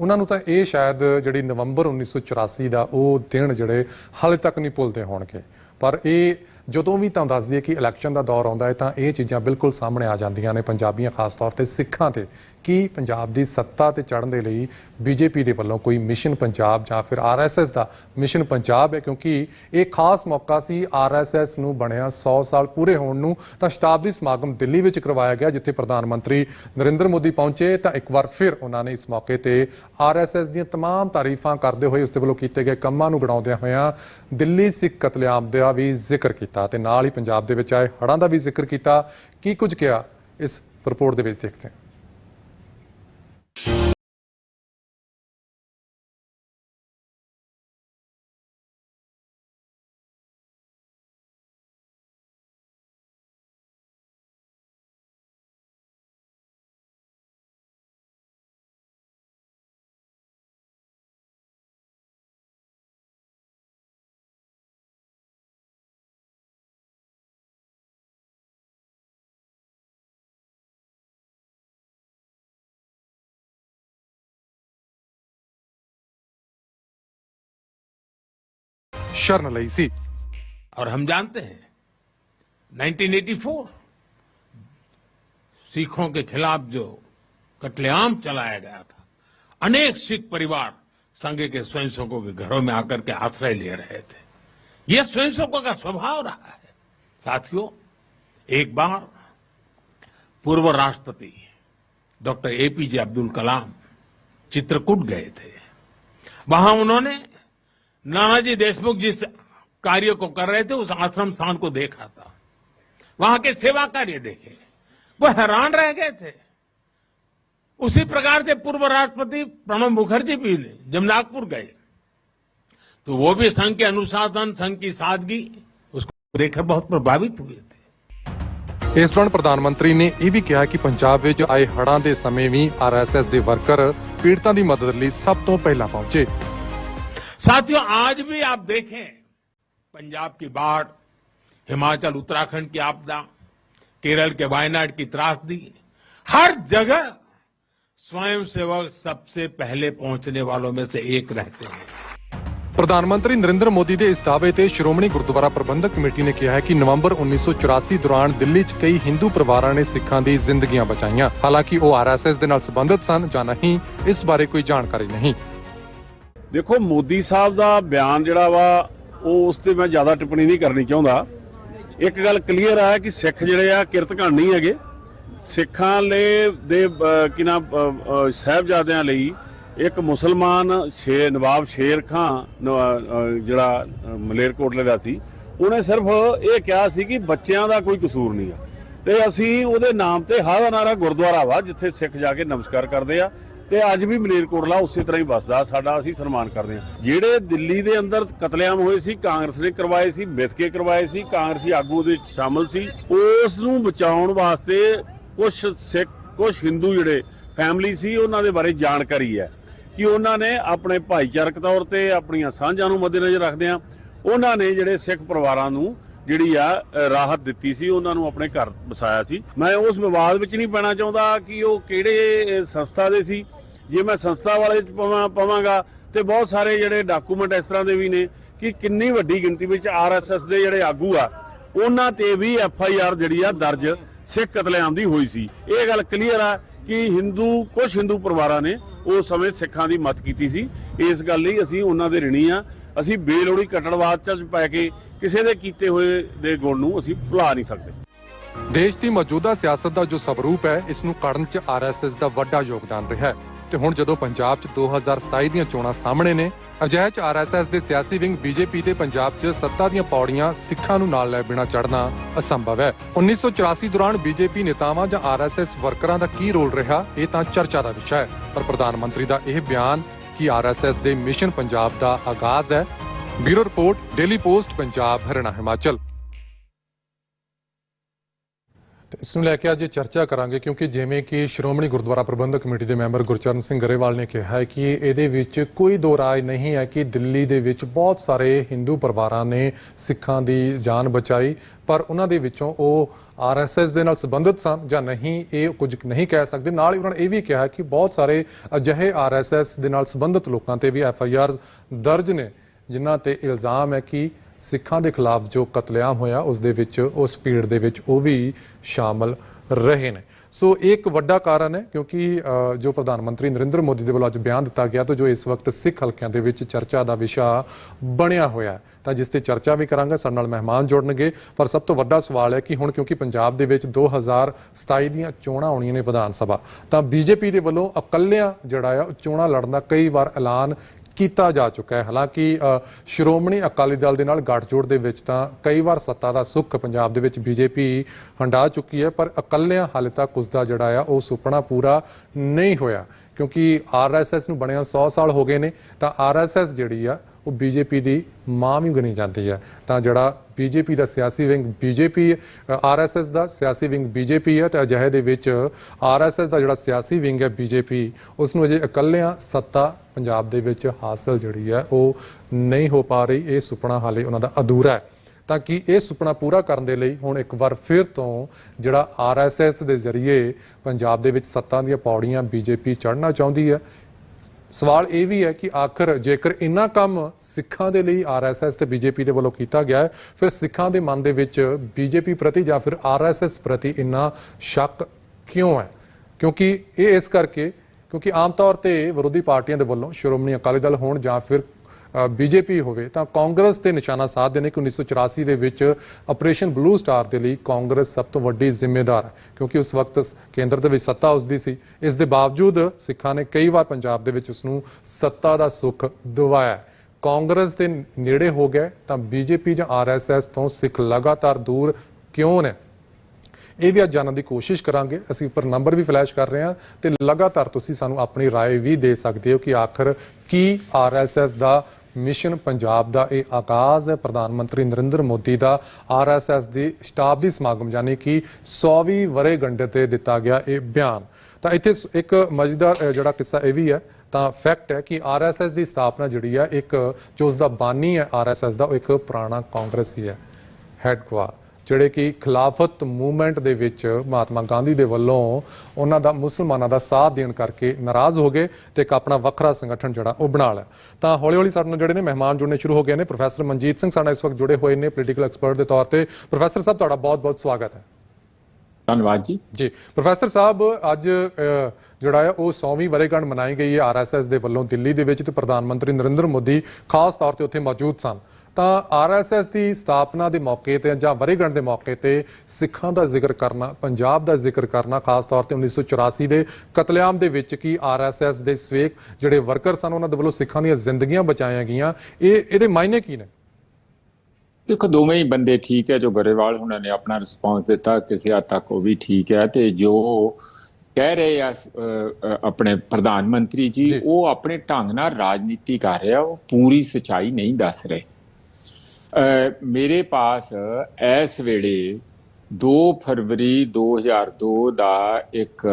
ਉਹਨਾਂ ਨੂੰ ਤਾਂ ਇਹ ਸ਼ਾਇਦ ਜਿਹੜੀ ਨਵੰਬਰ 1984 ਦਾ ਉਹ ਦਿਨ ਜਿਹੜੇ ਹਾਲੇ ਤੱਕ ਨਹੀਂ ਭੁੱਲਦੇ ਹੋਣਗੇ। ਪਰ ਇਹ ਜਦੋਂ ਵੀ ਤੁਹਾਨੂੰ ਦੱਸਦੀ ਹੈ ਕਿ ਇਲੈਕਸ਼ਨ ਦਾ ਦੌਰ ਆਉਂਦਾ ਹੈ ਤਾਂ ਇਹ ਚੀਜ਼ਾਂ ਬਿਲਕੁਲ ਸਾਹਮਣੇ ਆ ਜਾਂਦੀਆਂ ਨੇ ਪੰਜਾਬੀਆਂ ਖਾਸ ਤੌਰ ਤੇ ਸਿੱਖਾਂ ਤੇ ਕਿ ਪੰਜਾਬ ਦੀ ਸੱਤਾ ਤੇ ਚੜ੍ਹਨ ਦੇ ਲਈ ਬੀਜੇਪੀ ਦੇ ਵੱਲੋਂ ਕੋਈ ਮਿਸ਼ਨ ਪੰਜਾਬ ਜਾਂ ਫਿਰ ਆਰਐਸਐਸ ਦਾ ਮਿਸ਼ਨ ਪੰਜਾਬ ਹੈ ਕਿਉਂਕਿ ਇਹ ਖਾਸ ਮੌਕਾ ਸੀ ਆਰਐਸਐਸ ਨੂੰ ਬਣਿਆ 100 ਸਾਲ ਪੂਰੇ ਹੋਣ ਨੂੰ ਤਾਂ ਸ਼ਤਾਬਦੀ ਸਮਾਗਮ ਦਿੱਲੀ ਵਿੱਚ ਕਰਵਾਇਆ ਗਿਆ ਜਿੱਥੇ ਪ੍ਰਧਾਨ ਮੰਤਰੀ ਨਰਿੰਦਰ ਮੋਦੀ ਪਹੁੰਚੇ ਤਾਂ ਇੱਕ ਵਾਰ ਫਿਰ ਉਹਨਾਂ ਨੇ ਇਸ ਮੌਕੇ ਤੇ ਆਰਐਸਐਸ ਦੀਆਂ तमाम ਤਾਰੀਫਾਂ ਕਰਦੇ ਹੋਏ ਉਸ ਦੇ ਵੱਲੋਂ ਕੀਤੇ ਗਏ ਕੰਮਾਂ ਨੂੰ ਗਣਾਉਂਦਿਆਂ ਹੋਇਆਂ ਦਿੱਲੀ ਸਿੱਖ ਕਤਲੇਆਮ ਦਾ ਵੀ ਜ਼ਿਕਰ ਕੀਤਾ ਤੇ ਨਾਲ ਹੀ ਪੰਜਾਬ ਦੇ ਵਿੱਚ ਆਏ ਹੜ੍ਹਾਂ ਦਾ ਵੀ ਜ਼ਿਕਰ ਕੀਤਾ ਕੀ ਕੁਝ ਕਿਹਾ ਇਸ ਰਿਪੋਰਟ ਦੇ ਵਿੱਚ ਦੇਖਦੇ ਹਾਂ you शर्ण ली सी। और हम जानते हैं 1984 सिखों के खिलाफ जो कटलेआम चलाया गया था, अनेक सिख परिवार संघ के स्वयंसेवकों के घरों में आकर के आश्रय ले रहे थे। ये स्वयंसेवकों का स्वभाव रहा है। साथियों, एक बार पूर्व राष्ट्रपति डॉक्टर एपीजे अब्दुल कलाम चित्रकूट गए थे। वहाँ उन्होंने नानाजी देशमुख जिस कार्य को कर रहे थे उस आश्रम स्थान को देखा था वहां के सेवा कार्य देखे वो हैरान रह गए थे उसी प्रकार से पूर्व राष्ट्रपति प्रणब मुखर्जी भी ने जब नागपुर गए तो वो भी संघ के अनुशासन संघ की सादगी उसको देखकर बहुत प्रभावित हुए थे ਇਸ ਦੌਰਾਨ ਪ੍ਰਧਾਨ ਮੰਤਰੀ ਨੇ ਇਹ ਵੀ ਕਿਹਾ ਕਿ ਪੰਜਾਬ ਵਿੱਚ ਆਏ ਹੜ੍ਹਾਂ ਦੇ ਸਮੇਂ ਵੀ ਆਰਐਸਐਸ ਦੇ ਵਰਕਰ ਪੀੜਤਾਂ ਦੀ ਮਦਦ ਲਈ ਸਭ ਤੋਂ ਪਹਿਲਾਂ ਪਹੁੰਚੇ साथियों आज भी आप देखें पंजाब की बाढ़ हिमाचल उत्तराखंड की आपदा केरल के वायनाड की त्रासदी हर जगह स्वयंसेवक सबसे पहले पहुंचने वालों में से एक रहते हैं ਪ੍ਰਧਾਨ ਮੰਤਰੀ ਨਰਿੰਦਰ ਮੋਦੀ ਦੇ ਇਸ ਦਾਅਵੇ ਤੇ ਸ਼੍ਰੋਮਣੀ ਗੁਰਦੁਆਰਾ ਪ੍ਰਬੰਧਕ ਕਮੇਟੀ ਨੇ ਕਿਹਾ ਹੈ ਕਿ ਨਵੰਬਰ 1984 ਦੌਰਾਨ ਦਿੱਲੀ 'ਚ ਕਈ ਹਿੰਦੂ ਪਰਿਵਾਰਾਂ ਨੇ ਸਿੱਖਾਂ ਦੀ ਜ਼ਿੰਦਗੀਆਂ ਬਚਾਈਆਂ ਹਾਲਾਂਕਿ ਉਹ ਆਰਐਸਐਸ ਦੇ ਨਾਲ ਸੰਬੰਧਿਤ ਸਨ ਜਾਂ ਨਹੀਂ ਇਸ ਬਾਰੇ ਕੋਈ ਜਾਣਕਾਰੀ ਨਹੀਂ ਦੇਖੋ ਮੋਦੀ ਸਾਹਿਬ ਦਾ ਬਿਆਨ ਜਿਹੜਾ ਵਾ ਉਹ ਉਸ ਤੇ ਮੈਂ ਜ਼ਿਆਦਾ ਟਿੱਪਣੀ ਨਹੀਂ ਕਰਨੀ ਚਾਹੁੰਦਾ। ਇੱਕ ਗੱਲ ਕਲੀਅਰ ਆ ਕਿ ਸਿੱਖ ਜਿਹੜੇ ਆ ਕਿਰਤ ਘਣ ਨਹੀਂ ਹੈਗੇ। ਸਿੱਖਾਂ ਲਈ ਦੇ ਅਹ, ਕੀ ਸਾਹਿਬਜ਼ਾਦਿਆਂ ਲਈ ਇੱਕ ਮੁਸਲਮਾਨ ਸ਼ੇਰ ਨਵਾਬ ਸ਼ੇਰ ਖਾਂ ਨਵਾ- ਜਿਹੜਾ ਅਹ, ਮਲੇਰਕੋਟਲੇ ਦਾ ਸੀ ਉਹਨੇ ਸਿਰਫ ਇਹ ਕਿਹਾ ਸੀ ਕਿ ਬੱਚਿਆਂ ਦਾ ਕੋਈ ਕਸੂਰ ਨਹੀਂ ਆ। ਤੇ ਅਸੀਂ ਉਹਦੇ ਨਾਮ ਤੇ ਹਾਦਾ ਨਾਰਾ ਗੁਰਦੁਆਰਾ ਵਾ ਜਿੱਥੇ ਸਿੱਖ ਜਾ ਕੇ ਨਮਸਕਾਰ ਕਰਦੇ ਆ। ਤੇ ਅੱਜ ਵੀ ਮਲੇਰਕੋਟਲਾ ਉਸੇ ਤਰ੍ਹਾਂ ਹੀ ਵਸਦਾ, ਸਾਡਾ ਅਸੀਂ ਸਨਮਾਨ ਕਰਦੇ ਹਾਂ। ਜਿਹੜੇ ਦਿੱਲੀ ਦੇ ਅੰਦਰ ਕਤਲੇਆਮ ਹੋਏ ਸੀ, ਕਾਂਗਰਸ ਨੇ ਕਰਵਾਏ ਸੀ, ਮਿਥ ਕੇ ਕਰਵਾਏ ਸੀ, ਕਾਂਗਰਸੀ ਆਗੂ ਉਹਦੇ ਸ਼ਾਮਲ ਸੀ, ਉਸ ਨੂੰ ਬਚਾਉਣ ਵਾਸਤੇ ਕੁਝ ਸਿੱਖ ਕੁਝ ਹਿੰਦੂ ਜਿਹੜੇ ਫੈਮਿਲੀ ਸੀ, ਉਹਨਾਂ ਦੇ ਬਾਰੇ ਜਾਣਕਾਰੀ ਹੈ ਕਿ ਉਹਨਾਂ ਨੇ ਆਪਣੇ ਭਾਈਚਾਰਕ ਤੌਰ ਤੇ ਆਪਣੀਆਂ ਸਾਂਝਾਂ ਨੂੰ ਮੱਦੇਨਜ਼ਰ ਰੱਖਦਿਆਂ ਉਹਨਾਂ ਨੇ ਜਿਹੜੇ ਸਿੱਖ ਪਰਿਵਾਰਾਂ ਨੂੰ ਜਿਹੜੀ ਆ ਰਾਹਤ ਦਿੱਤੀ ਸੀ, ਉਹਨਾਂ ਨੂੰ ਆਪਣੇ ਘਰ ਵਸਾਇਆ ਸੀ। ਮੈਂ ਉਸ ਵਿਵਾਦ ਵਿੱਚ ਨਹੀਂ ਪੈਣਾ ਚਾਹੁੰਦਾ ਕਿ ਉਹ ਕਿਹੜੇ ਸੰਸਥਾ ਦੇ ਸੀ ਜੇ ਮੈਂ ਸੰਸਥਾ ਵਾਲੇ ਚ ਪਵਾਂ ਪਵਾਂਗਾ ਤੇ ਬਹੁਤ ਸਾਰੇ ਜਿਹੜੇ ਡਾਕੂਮੈਂਟ ਇਸ ਤਰ੍ਹਾਂ ਦੇ ਵੀ ਨੇ ਕਿ ਕਿੰਨੀ ਵੱਡੀ ਗਿਣਤੀ ਵਿੱਚ ਆਰਐਸਐਸ ਦੇ ਜਿਹੜੇ ਆਗੂ ਆ, ਉਹਨਾਂ ਤੇ ਵੀ ਐਫਆਈਆਰ ਜਿਹੜੀ ਆ ਦਰਜ ਸਿੱਖ ਕਤਲੇਆਮ ਦੀ ਹੋਈ ਸੀ। ਇਹ ਗੱਲ ਕਲੀਅਰ ਆ ਕਿ ਹਿੰਦੂ ਕੁਝ ਹਿੰਦੂ ਪਰਿਵਾਰਾਂ ਨੇ ਉਸ ਸਮੇਂ ਸਿੱਖਾਂ ਦੀ ਮਦਦ ਕੀਤੀ ਸੀ। ਇਸ ਗੱਲ ਲਈ ਅਸੀਂ ਉਹਨਾਂ ਦੇ ਰਿਣੀ ਆ। ਅਸੀਂ ਬੇਲੋੜੀ ਕਟੜਵਾਦ ਚ ਪੈ ਕੇ ਕਿਸੇ ਦੇ ਕੀਤੇ ਹੋਏ ਦੇ ਗੁਣ ਨੂੰ ਅਸੀਂ ਭੁਲਾ ਨਹੀਂ ਸਕਦੇ। ਦੇਸ਼ ਦੀ ਮੌਜੂਦਾ ਸਿਆਸਤ ਦਾ ਜੋ ਸਵਰੂਪ ਹੈ, ਇਸ ਨੂੰ ਕੱਢਣ 'ਚ ਆਰਐਸਐਸ ਦਾ ਵੱਡਾ ਯੋਗਦਾਨ ਰਿਹਾ ਹੈ। ਤੇ ਹੁਣ ਜਦੋਂ ਪੰਜਾਬ 'ਚ 2027 ਦੀਆਂ ਚੋਣਾਂ ਸਾਹਮਣੇ ਨੇ, ਅਜਿਹੇ 'ਚ ਆਰਐਸਐਸ ਦੇ ਸਿਆਸੀ ਵਿੰਗ ਬੀਜੇਪੀ ਤੇ ਪੰਜਾਬ 'ਚ ਸੱਤਾ ਦੀਆਂ ਪੌੜੀਆਂ ਸਿੱਖਾਂ ਨੂੰ ਨਾਲ ਲੈ ਬਿਨਾਂ ਚੜ੍ਹਨਾ ਅਸੰਭਵ ਹੈ। 1984 ਦੌਰਾਨ ਬੀਜੇਪੀ ਨੇਤਾਵਾਂ ਜਾਂ ਆਰਐਸਐਸ ਵਰਕਰਾਂ ਦਾ ਕੀ ਰੋਲ ਰਿਹਾ, ਇਹ ਤਾਂ ਚਰਚਾ ਦਾ ਵਿਸ਼ਾ ਹੈ। ਪਰ ਪ੍ਰਧਾਨ ਮੰਤਰੀ ਦਾ ਇਹ ਬਿਆਨ ਕਿ ਆਰਐਸਐਸ ਦੇ ਮਿਸ਼ਨ ਪੰਜਾਬ ਦਾ ਆਗਾਜ਼ ਹੈ। Bureau report, daily post, Punjab, Haryana, Himachal. ਇਸ ਨੂੰ ਲੈ ਕੇ ਅੱਜ ਚਰਚਾ ਕਰਾਂਗੇ ਕਿਉਂਕਿ ਜਿਵੇਂ ਕਿ ਸ਼੍ਰੋਮਣੀ ਗੁਰਦੁਆਰਾ ਪ੍ਰਬੰਧਕ ਕਮੇਟੀ ਦੇ ਮੈਂਬਰ ਗੁਰਚਰਨ ਸਿੰਘ ਗਰੇਵਾਲ ਨੇ ਕਿਹਾ ਹੈ ਕਿ ਇਹਦੇ ਵਿੱਚ ਕੋਈ ਦੋ ਰਾਏ ਨਹੀਂ ਹੈ ਕਿ ਦਿੱਲੀ ਦੇ ਵਿੱਚ ਬਹੁਤ ਸਾਰੇ ਹਿੰਦੂ ਪਰਿਵਾਰਾਂ ਨੇ ਸਿੱਖਾਂ ਦੀ ਜਾਨ ਬਚਾਈ, ਪਰ ਉਹਨਾਂ ਦੇ ਵਿੱਚੋਂ ਉਹ ਆਰਐਸਐਸ ਦੇ ਨਾਲ ਸੰਬੰਧਿਤ ਸਨ ਜਾਂ ਨਹੀਂ, ਇਹ ਕੁਝ ਨਹੀਂ ਕਹਿ ਸਕਦੇ। ਨਾਲ ਹੀ ਉਹਨਾਂ ਨੇ ਇਹ ਵੀ ਕਿਹਾ ਕਿ ਬਹੁਤ ਸਾਰੇ ਅਜਿਹੇ ਆਰਐਸਐਸ ਦੇ ਨਾਲ ਸੰਬੰਧਿਤ ਲੋਕਾਂ ਤੇ ਵੀ ਐਫਆਈਆਰਸ ਦਰਜ ਨੇ, ਜਿਨ੍ਹਾਂ ਤੇ ਇਲਜ਼ਾਮ ਹੈ ਕਿ ਸਿੱਖਾਂ ਦੇ ਖਿਲਾਫ ਜੋ ਕਤਲੇਆਮ ਹੋਇਆ, ਉਸ ਦੇ ਵਿੱਚ, ਉਸ ਭੀੜ ਦੇ ਵਿੱਚ ਉਹ ਵੀ ਸ਼ਾਮਲ ਰਹੇ ਨੇ। ਸੋ ਇਹ ਇੱਕ ਵੱਡਾ ਕਾਰਨ ਹੈ, ਕਿਉਂਕਿ ਜੋ ਪ੍ਰਧਾਨ ਮੰਤਰੀ ਨਰਿੰਦਰ ਮੋਦੀ ਦੇ ਵੱਲੋਂ ਅੱਜ ਬਿਆਨ ਦਿੱਤਾ ਗਿਆ, ਤਾਂ ਜੋ ਇਸ ਵਕਤ ਸਿੱਖ ਹਲਕਿਆਂ ਦੇ ਵਿੱਚ ਚਰਚਾ ਦਾ ਵਿਸ਼ਾ ਬਣਿਆ ਹੋਇਆ ਤਾਂ ਜਿਸ ਤੇ ਚਰਚਾ ਵੀ ਕਰਾਂਗੇ, ਸਾਡੇ ਨਾਲ ਮਹਿਮਾਨ ਜੁੜਨਗੇ। ਪਰ ਸਭ ਤੋਂ ਵੱਡਾ ਸਵਾਲ ਹੈ ਕਿ ਹੁਣ ਕਿਉਂਕਿ ਪੰਜਾਬ ਦੇ ਵਿੱਚ 2027 ਦੀਆਂ ਚੋਣਾਂ ਆਉਣੀਆਂ ਨੇ ਵਿਧਾਨ ਸਭਾ, ਤਾਂ ਬੀਜੇਪੀ ਦੇ ਵੱਲੋਂ ਇਕੱਲਿਆਂ ਜਿਹੜਾ ਆ, ਉਹ ਚੋਣਾਂ ਲੜਨ ਦਾ ਕਈ ਵਾਰ ਐਲਾਨ ਕੀਤਾ ਜਾ ਚੁੱਕਾ ਹੈ। ਹਾਲਾਂਕਿ ਸ਼੍ਰੋਮਣੀ ਅਕਾਲੀ ਦਲ ਦੇ ਨਾਲ ਗੱਠਜੋੜ ਦੇ ਵਿੱਚ ਤਾਂ ਕਈ ਵਾਰ ਸੱਤਾ ਦਾ ਸੁੱਖ ਪੰਜਾਬ ਦੇ ਵਿੱਚ ਬੀਜੇਪੀ ਹੰਡਾ ਚੁੱਕੀ ਹੈ, ਪਰ ਇਕੱਲਿਆਂ ਹਾਲੇ ਤੱਕ ਉਸ ਦਾ ਜਿਹੜਾ ਆ, ਉਹ ਸੁਪਨਾ ਪੂਰਾ ਨਹੀਂ ਹੋਇਆ। ਕਿਉਂਕਿ ਆਰਐਸਐਸ ਨੂੰ ਬਣਿਆ 100 ਸਾਲ ਹੋ ਗਏ ਨੇ, ਤਾਂ ਆਰਐਸਐਸ ਜਿਹੜੀ ਆ, ਉਹ ਬੀਜੇਪੀ ਦੀ ਮਾਂ ਵੀ ਗਣੀ ਜਾਂਦੀ ਹੈ ਤਾਂ ਜਿਹੜਾ ਬੀਜੇਪੀ ਦਾ ਸਿਆਸੀ ਵਿੰਗ ਬੀਜੇਪੀ ਆਰਐਸਐਸ ਦਾ ਸਿਆਸੀ ਵਿੰਗ ਬੀਜੇਪੀ ਹੈ ਤੇ ਅਜਿਹੇ ਦੇ ਵਿੱਚ ਆਰਐਸਐਸ ਦਾ ਜਿਹੜਾ ਸਿਆਸੀ ਵਿੰਗ ਹੈ ਬੀਜੇਪੀ ਉਸ ਨੂੰ ਅਜੇ ਇਕੱਲਿਆਂ ਸੱਤਾ ਪੰਜਾਬ ਦੇ ਵਿੱਚ ਹਾਸਲ ਜਿਹੜੀ ਹੈ ਉਹ ਨਹੀਂ ਹੋ ਪਾ ਰਹੀ। ਇਹ ਸੁਪਨਾ ਹਾਲੇ ਉਹਨਾਂ ਦਾ ਅਧੂਰਾ ਹੈ। ਤਾਂ ਕਿ ਇਹ ਸੁਪਨਾ ਪੂਰਾ ਕਰਨ ਦੇ ਲਈ ਹੁਣ ਇੱਕ ਵਾਰ ਫਿਰ ਤੋਂ ਜਿਹੜਾ ਆਰਐਸਐਸ ਦੇ ਜ਼ਰੀਏ ਪੰਜਾਬ ਦੇ ਵਿੱਚ ਸੱਤਾ ਦੀਆਂ ਪੌੜੀਆਂ ਬੀਜੇਪੀ ਚੜ੍ਹਨਾ ਚਾਹੁੰਦੀ ਹੈ। ਸਵਾਲ ਇਹ ਵੀ ਹੈ ਕਿ ਆਖਰ ਜੇਕਰ ਇੰਨਾ ਕੰਮ ਸਿੱਖਾਂ ਦੇ ਲਈ ਆਰਐਸਐਸ ਤੇ ਬੀਜੇਪੀ ਦੇ ਵੱਲੋਂ ਕੀਤਾ ਗਿਆ ਹੈ, ਫਿਰ ਸਿੱਖਾਂ ਦੇ ਮਨ ਦੇ ਵਿੱਚ ਬੀਜੇਪੀ ਪ੍ਰਤੀ ਜਾਂ ਫਿਰ ਆਰਐਸਐਸ ਪ੍ਰਤੀ ਇੰਨਾ ਸ਼ੱਕ ਕਿਉਂ ਹੈ? ਕਿਉਂਕਿ ਇਹ ਇਸ ਕਰਕੇ, ਕਿਉਂਕਿ ਆਮ ਤੌਰ ਤੇ ਵਿਰੋਧੀ ਪਾਰਟੀਆਂ ਦੇ ਵੱਲੋਂ ਸ਼੍ਰੋਮਣੀ ਅਕਾਲੀ ਦਲ ਹੋਣ ਜਾਂ ਫਿਰ ਬੀਜੇਪੀ ਹੋਵੇ ਤਾਂ ਕਾਂਗਰਸ ਤੇ ਨਿਸ਼ਾਨਾ ਸਾਧਦੇ ਨੇ ਕਿ 1984 ਦੇ ਵਿੱਚ ਆਪਰੇਸ਼ਨ ਬਲੂ ਸਟਾਰ ਦੇ ਲਈ ਕਾਂਗਰਸ ਸਭ ਤੋਂ ਵੱਡੀ ਜ਼ਿੰਮੇਦਾਰ ਹੈ ਕਿਉਂਕਿ ਉਸ ਵਕਤ ਸ- ਕੇਂਦਰ ਦੇ ਵਿੱਚ ਸੱਤਾ ਉਸ ਦੀ ਸੀ ਇਸ ਦੇ ਬਾਵਜੂਦ ਸਿੱਖਾਂ ਨੇ ਕਈ ਵਾਰ ਪੰਜਾਬ ਦੇ ਵਿੱਚ ਉਸ ਨੂੰ ਸੱਤਾ ਦਾ ਸੁੱਖ ਦਿਵਾਇਆ ਹੈ। ਕਾਂਗਰਸ ਦੇ ਨੇੜੇ ਹੋ ਗਏ ਤਾਂ ਬੀਜੇਪੀ ਜਾਂ ਆਰਐਸਐਸ ਤੋਂ ਸਿੱਖ ਲਗਾਤਾਰ ਦੂਰ ਕਿਉਂ ਨੇ ਇਹ ਵੀ ਅੱਜ ਜਾਣਨ ਦੀ ਕੋਸ਼ਿਸ਼ ਕਰਾਂਗੇ ਅਸੀਂ ਉੱਪਰ ਨੰਬਰ ਵੀ ਫਲੈਸ਼ ਕਰ ਰਹੇ ਹਾਂ ਤੇ ਲਗਾਤਾਰ ਤੁਸੀਂ ਸਾਨੂੰ ਆਪਣੀ رائے ਵੀ ਦੇ ਸਕਦੇ ਹੋ ਕਿ ਆਖਰ ਕੀ ਆਰਐਸਐਸ ਦਾ ਮਿਸ਼ਨ ਪੰਜਾਬ ਦਾ ਇਹ ਆਗਾਜ਼ ਹੈ। ਪ੍ਰਧਾਨ ਮੰਤਰੀ ਨਰਿੰਦਰ ਮੋਦੀ ਦਾ ਆਰਐਸਐਸ ਦੀ ਸ਼ਤਾਬਦੀ ਸਮਾਗਮ, ਯਾਨੀ ਕਿ 100ਵੀਂ ਵਰੇ ਗੰਢੇ ਤੇ ਦਿੱਤਾ ਗਿਆ ਇਹ ਬਿਆਨ। ਤਾਂ ਇੱਥੇ ਸ- ਇੱਕ ਮਜ਼ੇਦਾਰ ਜਿਹੜਾ ਕਿੱਸਾ ਇਹ ਵੀ ਹੈ, ਤਾਂ ਫੈਕਟ ਹੈ ਕਿ ਆਰਐਸਐਸ ਦੀ ਸਥਾਪਨਾ ਜਿਹੜੀ ਹੈ, ਇੱਕ ਜੋ ਉਸ ਦਾ ਬਾਨੀ ਹੈ, ਆਰਐਸਐਸ ਦਾ ਉਹ ਇੱਕ ਪੁਰਾਣਾ ਕਾਂਗਰਸੀ ਹੈ ਹੈਡਕੁਆਰ ਜਿਹੜੇ ਕਿ ਖਿਲਾਫਤ ਮੂਵਮੈਂਟ ਦੇ ਵਿੱਚ ਮਹਾਤਮਾ ਗਾਂਧੀ ਦੇ ਵੱਲੋਂ ਉਹਨਾਂ ਦਾ ਮੁਸਲਮਾਨਾਂ ਦਾ ਸਾਥ ਦੇਣ ਕਰਕੇ ਨਾਰਾਜ਼ ਹੋ ਗਏ ਤੇ ਇੱਕ ਆਪਣਾ ਵੱਖਰਾ ਸੰਗਠਨ ਜਿਹੜਾ ਉਹ ਬਣਾ ਲਿਆ। ਤਾਂ ਹੌਲੀ ਹੌਲੀ ਸਾਡੇ ਨਾਲ ਜਿਹੜੇ ਨੇ ਮਹਿਮਾਨ ਜੁੜਨੇ ਸ਼ੁਰੂ ਹੋ ਗਏ ਨੇ ਪ੍ਰੋਫੈਸਰ ਮਨਜੀਤ ਸਿੰਘ ਸਾਡਾ ਇਸ ਵਕਤ ਜੁੜੇ ਹੋਏ ਨੇ ਪੋਲੀਟੀਕਲ ਐਕਸਪਰਟ ਦੇ ਤੌਰ ਤੇ। ਪ੍ਰੋਫੈਸਰ ਸਾਹਿਬ ਤੁਹਾਡਾ ਬਹੁਤ-ਬਹੁਤ ਸਵਾਗਤ ਹੈ। ਧੰਨਵਾਦ ਜੀ। ਜੀ ਪ੍ਰੋਫੈਸਰ ਸਾਹਿਬ ਅੱਜ ਜਿਹੜਾ ਹੈ ਉਹ 100ਵੀਂ ਵਰੇਗੰਢ ਮਨਾਈ ਗਈ ਹੈ ਆਰਐਸਐਸ ਦੇ ਵੱਲੋਂ ਦਿੱਲੀ ਦੇ ਵਿੱਚ ਤੇ ਪ੍ਰਧਾਨ ਮੰਤਰੀ ਨਰਿੰਦਰ ਮੋਦੀ ਖਾਸ ਤੌਰ ਤੇ ਉੱਥੇ ਮੌਜੂਦ ਸਨ। ਤਾਂ ਆਰਐਸਐਸ ਦੀ ਸਥਾਪਨਾ ਦੇ ਮੌਕੇ ਤੇ ਜਾਂ ਵਰੇਗੰਢ ਦੇ ਮੌਕੇ ਤੇ ਸਿੱਖਾਂ ਦਾ ਜ਼ਿਕਰ ਕਰਨਾ ਪੰਜਾਬ ਦਾ ਜ਼ਿਕਰ ਕਰਨਾ ਖਾਸ ਤੌਰ ਤੇ 1984 ਦੇ ਕਤਲੇਆਮ ਦੇ ਵਿੱਚ ਕੀ ਆਰਐਸਐਸ ਦੇ ਸਵੇਕ ਜਿਹੜੇ ਵਰਕਰ ਸਨ ਉਹਨਾਂ ਦੇ ਵੱਲੋਂ ਸਿੱਖਾਂ ਦੀਆਂ ਜ਼ਿੰਦਗੀਆਂ ਬਚਾਈਆਂ ਗਈਆਂ ਇਹ ਇਹਦੇ ਮਾਇਨੇ ਕੀ ਨੇ ਇੱਕ ਦੋਵੇਂ ਹੀ ਬੰਦੇ ਠੀਕ ਹੈ ਜੋ ਗਰੇਵਾਲ ਹੁਣਾਂ ਨੇ ਆਪਣਾ ਰਿਸਪੌਂਸ ਦਿੱਤਾ ਕਿਸੇ ਹੱਦ ਤੱਕ ਉਹ ਵੀ ਠੀਕ ਹੈ ਤੇ ਜੋ ਕਹਿ ਰਹੇ ਆ ਆਪਣੇ ਪ੍ਰਧਾਨ ਮੰਤਰੀ ਜੀ। ਉਹ ਆਪਣੇ ਢੰਗ ਨਾਲ ਰਾਜਨੀਤੀ ਕਰ ਰਿਹਾ ਉਹ ਪੂਰੀ ਸਚਾਈ ਨਹੀਂ ਦੱਸ ਰਹੇ ਮੇਰੇ ਪਾਸ ਇਸ ਵੇਲੇ 2 ਫਰਵਰੀ 2002 ਦਾ ਇੱਕ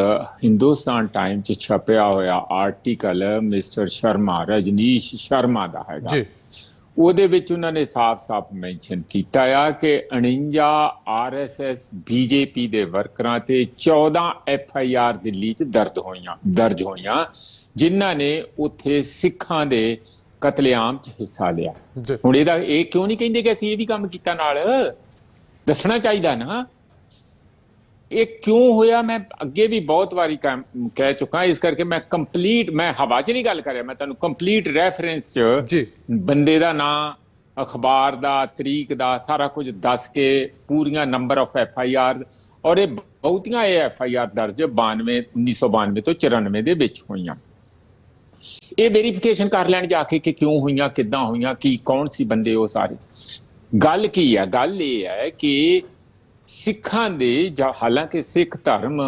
ਹਿੰਦੁਸਤਾਨ ਟਾਈਮ 'ਚ ਛਪਿਆ ਹੋਇਆ ਆਰਟੀਕਲ ਮਿਸਟਰ ਸ਼ਰਮਾ ਰਜਨੀਸ਼ ਸ਼ਰਮਾ ਦਾ ਹੈਗਾ। ਜੀ। ਉਹਦੇ ਵਿੱਚ ਉਹਨਾਂ ਨੇ ਸਾਫ਼-ਸਾਫ਼ ਮੈਂਸ਼ਨ ਕੀਤਾ ਆ ਕਿ 49 ਆਰਐਸਐਸ ਬੀਜੇਪੀ ਦੇ ਵਰਕਰਾਂ ਤੇ 14 ਐਫਆਈਆਰ ਦਿੱਲੀ 'ਚ ਦਰਜ ਹੋਈਆਂ ਦਰਜ ਹੋਈਆਂ ਜਿਨ੍ਹਾਂ ਨੇ ਉੱਥੇ ਸਿੱਖਾਂ ਦੇ ਕਤਲੇਆਮ 'ਚ ਹਿੱਸਾ ਲਿਆ। ਹੁਣ ਇਹਦਾ ਇਹ ਕਿਉਂ ਨਹੀਂ ਕਹਿੰਦੇ ਕਿ ਅਸੀਂ ਇਹ ਵੀ ਕੰਮ ਕੀਤਾ ਨਾਲ? ਦੱਸਣਾ ਚਾਹੀਦਾ ਨਾ। ਇਹ ਕਿਉਂ ਹੋਇਆ? ਮੈਂ ਅੱਗੇ ਵੀ ਬਹੁਤ ਵਾਰੀ ਕਹਿ ਚੁੱਕਾ। ਇਸ ਕਰਕੇ ਮੈਂ ਕੰਪਲੀਟ ਮੈਂ ਹਵਾ 'ਚ ਨਹੀਂ ਗੱਲ ਕਰ ਰਿਹਾ। ਮੈਂ ਤੁਹਾਨੂੰ ਕੰਪਲੀਟ ਰੈਫਰੈਂਸ 'ਚ ਜੀ। ਬੰਦੇ ਦਾ ਨਾਂ ਅਖਬਾਰ ਦਾ ਤਰੀਕ ਦਾ ਸਾਰਾ ਕੁਝ ਦੱਸ ਕੇ ਪੂਰੀਆਂ number of F I R ਔਰ ਇਹ ਬਹੁਤੀਆਂ ਐਫ ਆਈ ਆਰ ਦਰਜ 92 1992 ਤੋਂ 94 ਦੇ ਵਿੱਚ ਹੋਈਆਂ। ਇਹ ਵੈਰੀਫਿਕੇਸ਼ਨ ਕਰ ਲੈਣ ਜਾ ਕੇ ਕਿ ਕਿਉਂ ਹੋਈਆਂ, ਕਿੱਦਾਂ ਹੋਈਆਂ, ਕੀ, ਕੌਣ ਸੀ ਬੰਦੇ ਉਹ ਸਾਰੇ? ਗੱਲ ਕੀ ਹੈ? ਗੱਲ ਇਹ ਹੈ ਕਿ ਸਿੱਖਾਂ ਦੇ ਜਾਂ ਹਾਲਾਂਕਿ ਸਿੱਖ ਧਰਮ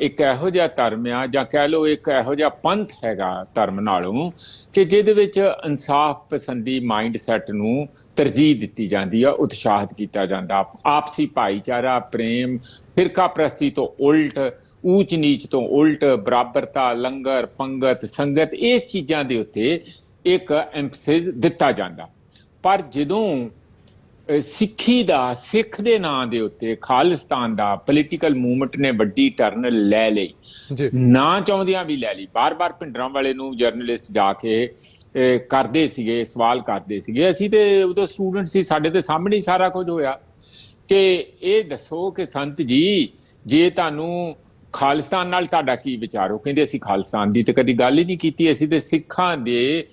ਇੱਕ ਇਹੋ ਜਿਹਾ ਧਰਮ ਆ ਜਾਂ ਕਹਿ ਲਓ ਇੱਕ ਇਹੋ ਜਿਹਾ ਪੰਥ ਹੈਗਾ ਧਰਮ ਨਾਲੋਂ ਕਿ ਜਿਹਦੇ ਵਿੱਚ ਇਨਸਾਫ ਪਸੰਦੀ ਮਾਈਂਡ ਨੂੰ ਤਰਜੀਹ ਦਿੱਤੀ ਜਾਂਦੀ ਆ, ਉਤਸ਼ਾਹਿਤ ਕੀਤਾ ਜਾਂਦਾ। ਆਪਸੀ ਭਾਈਚਾਰਾ, ਪ੍ਰੇਮ ਫਿਰਕਾ ਪ੍ਰਸਤੀ ਤੋਂ ਉਲਟ ਊਚ ਨੀਚ ਤੋਂ ਉਲਟ ਬਰਾਬਰਤਾ ਲੰਗਰ ਪੰਗਤ ਸੰਗਤ ਇਹ ਚੀਜ਼ਾਂ ਦੇ ਉੱਤੇ ਇੱਕ ਐਮਫਸਿਸ ਦਿੱਤਾ ਜਾਂਦਾ। ਪਰ ਜਦੋਂ ਸਿੱਖੀ ਦਾ ਸਿੱਖ ਦੇ ਨਾਂ ਦੇ ਉੱਤੇ ਖਾਲਿਸਤਾਨ ਦਾ ਪੋਲੀਟੀਕਲ ਮੂਵਮੈਂਟ ਨੇ ਵੱਡੀ ਟਰਨ ਲੈ ਲਈ ਜੀ। ਨਾ ਚਾਹੁੰਦਿਆਂ ਵੀ ਲੈ ਲਈ। ਬਾਰ-ਬਾਰ ਭਿੰਡਰਾਂ ਵਾਲੇ ਨੂੰ ਜਰਨਲਿਸਟ ਜਾ ਕੇ ਕਰਦੇ ਸੀਗੇ ਸਵਾਲ ਕਰਦੇ ਸੀਗੇ। ਅਸੀਂ ਤੇ ਉਦੋਂ ਸਟੂਡੈਂਟ ਸੀ ਸਾਡੇ ਤੇ ਸਾਹਮਣੇ ਸਾਰਾ ਕੁਝ ਹੋਇਆ। ਕਿ ਇਹ ਦੱਸੋ ਕਿ ਸੰਤ ਜੀ ਜੇ ਤੁਹਾਨੂੰ ਖਾਲਿਸਤਾਨ ਨਾਲ ਤੁਹਾਡਾ ਕੀ ਵਿਚਾਰ? ਹੋ ਕਹਿੰਦੇ ਅਸੀਂ ਖਾਲਿਸਤਾਨ ਦੀ ਤੇ ਕਦੀ ਗੱਲ ਹੀ ਨਹੀਂ ਕੀਤੀ, ਅਸੀਂ ਤੇ ਸਿੱਖਾਂ ਦੇ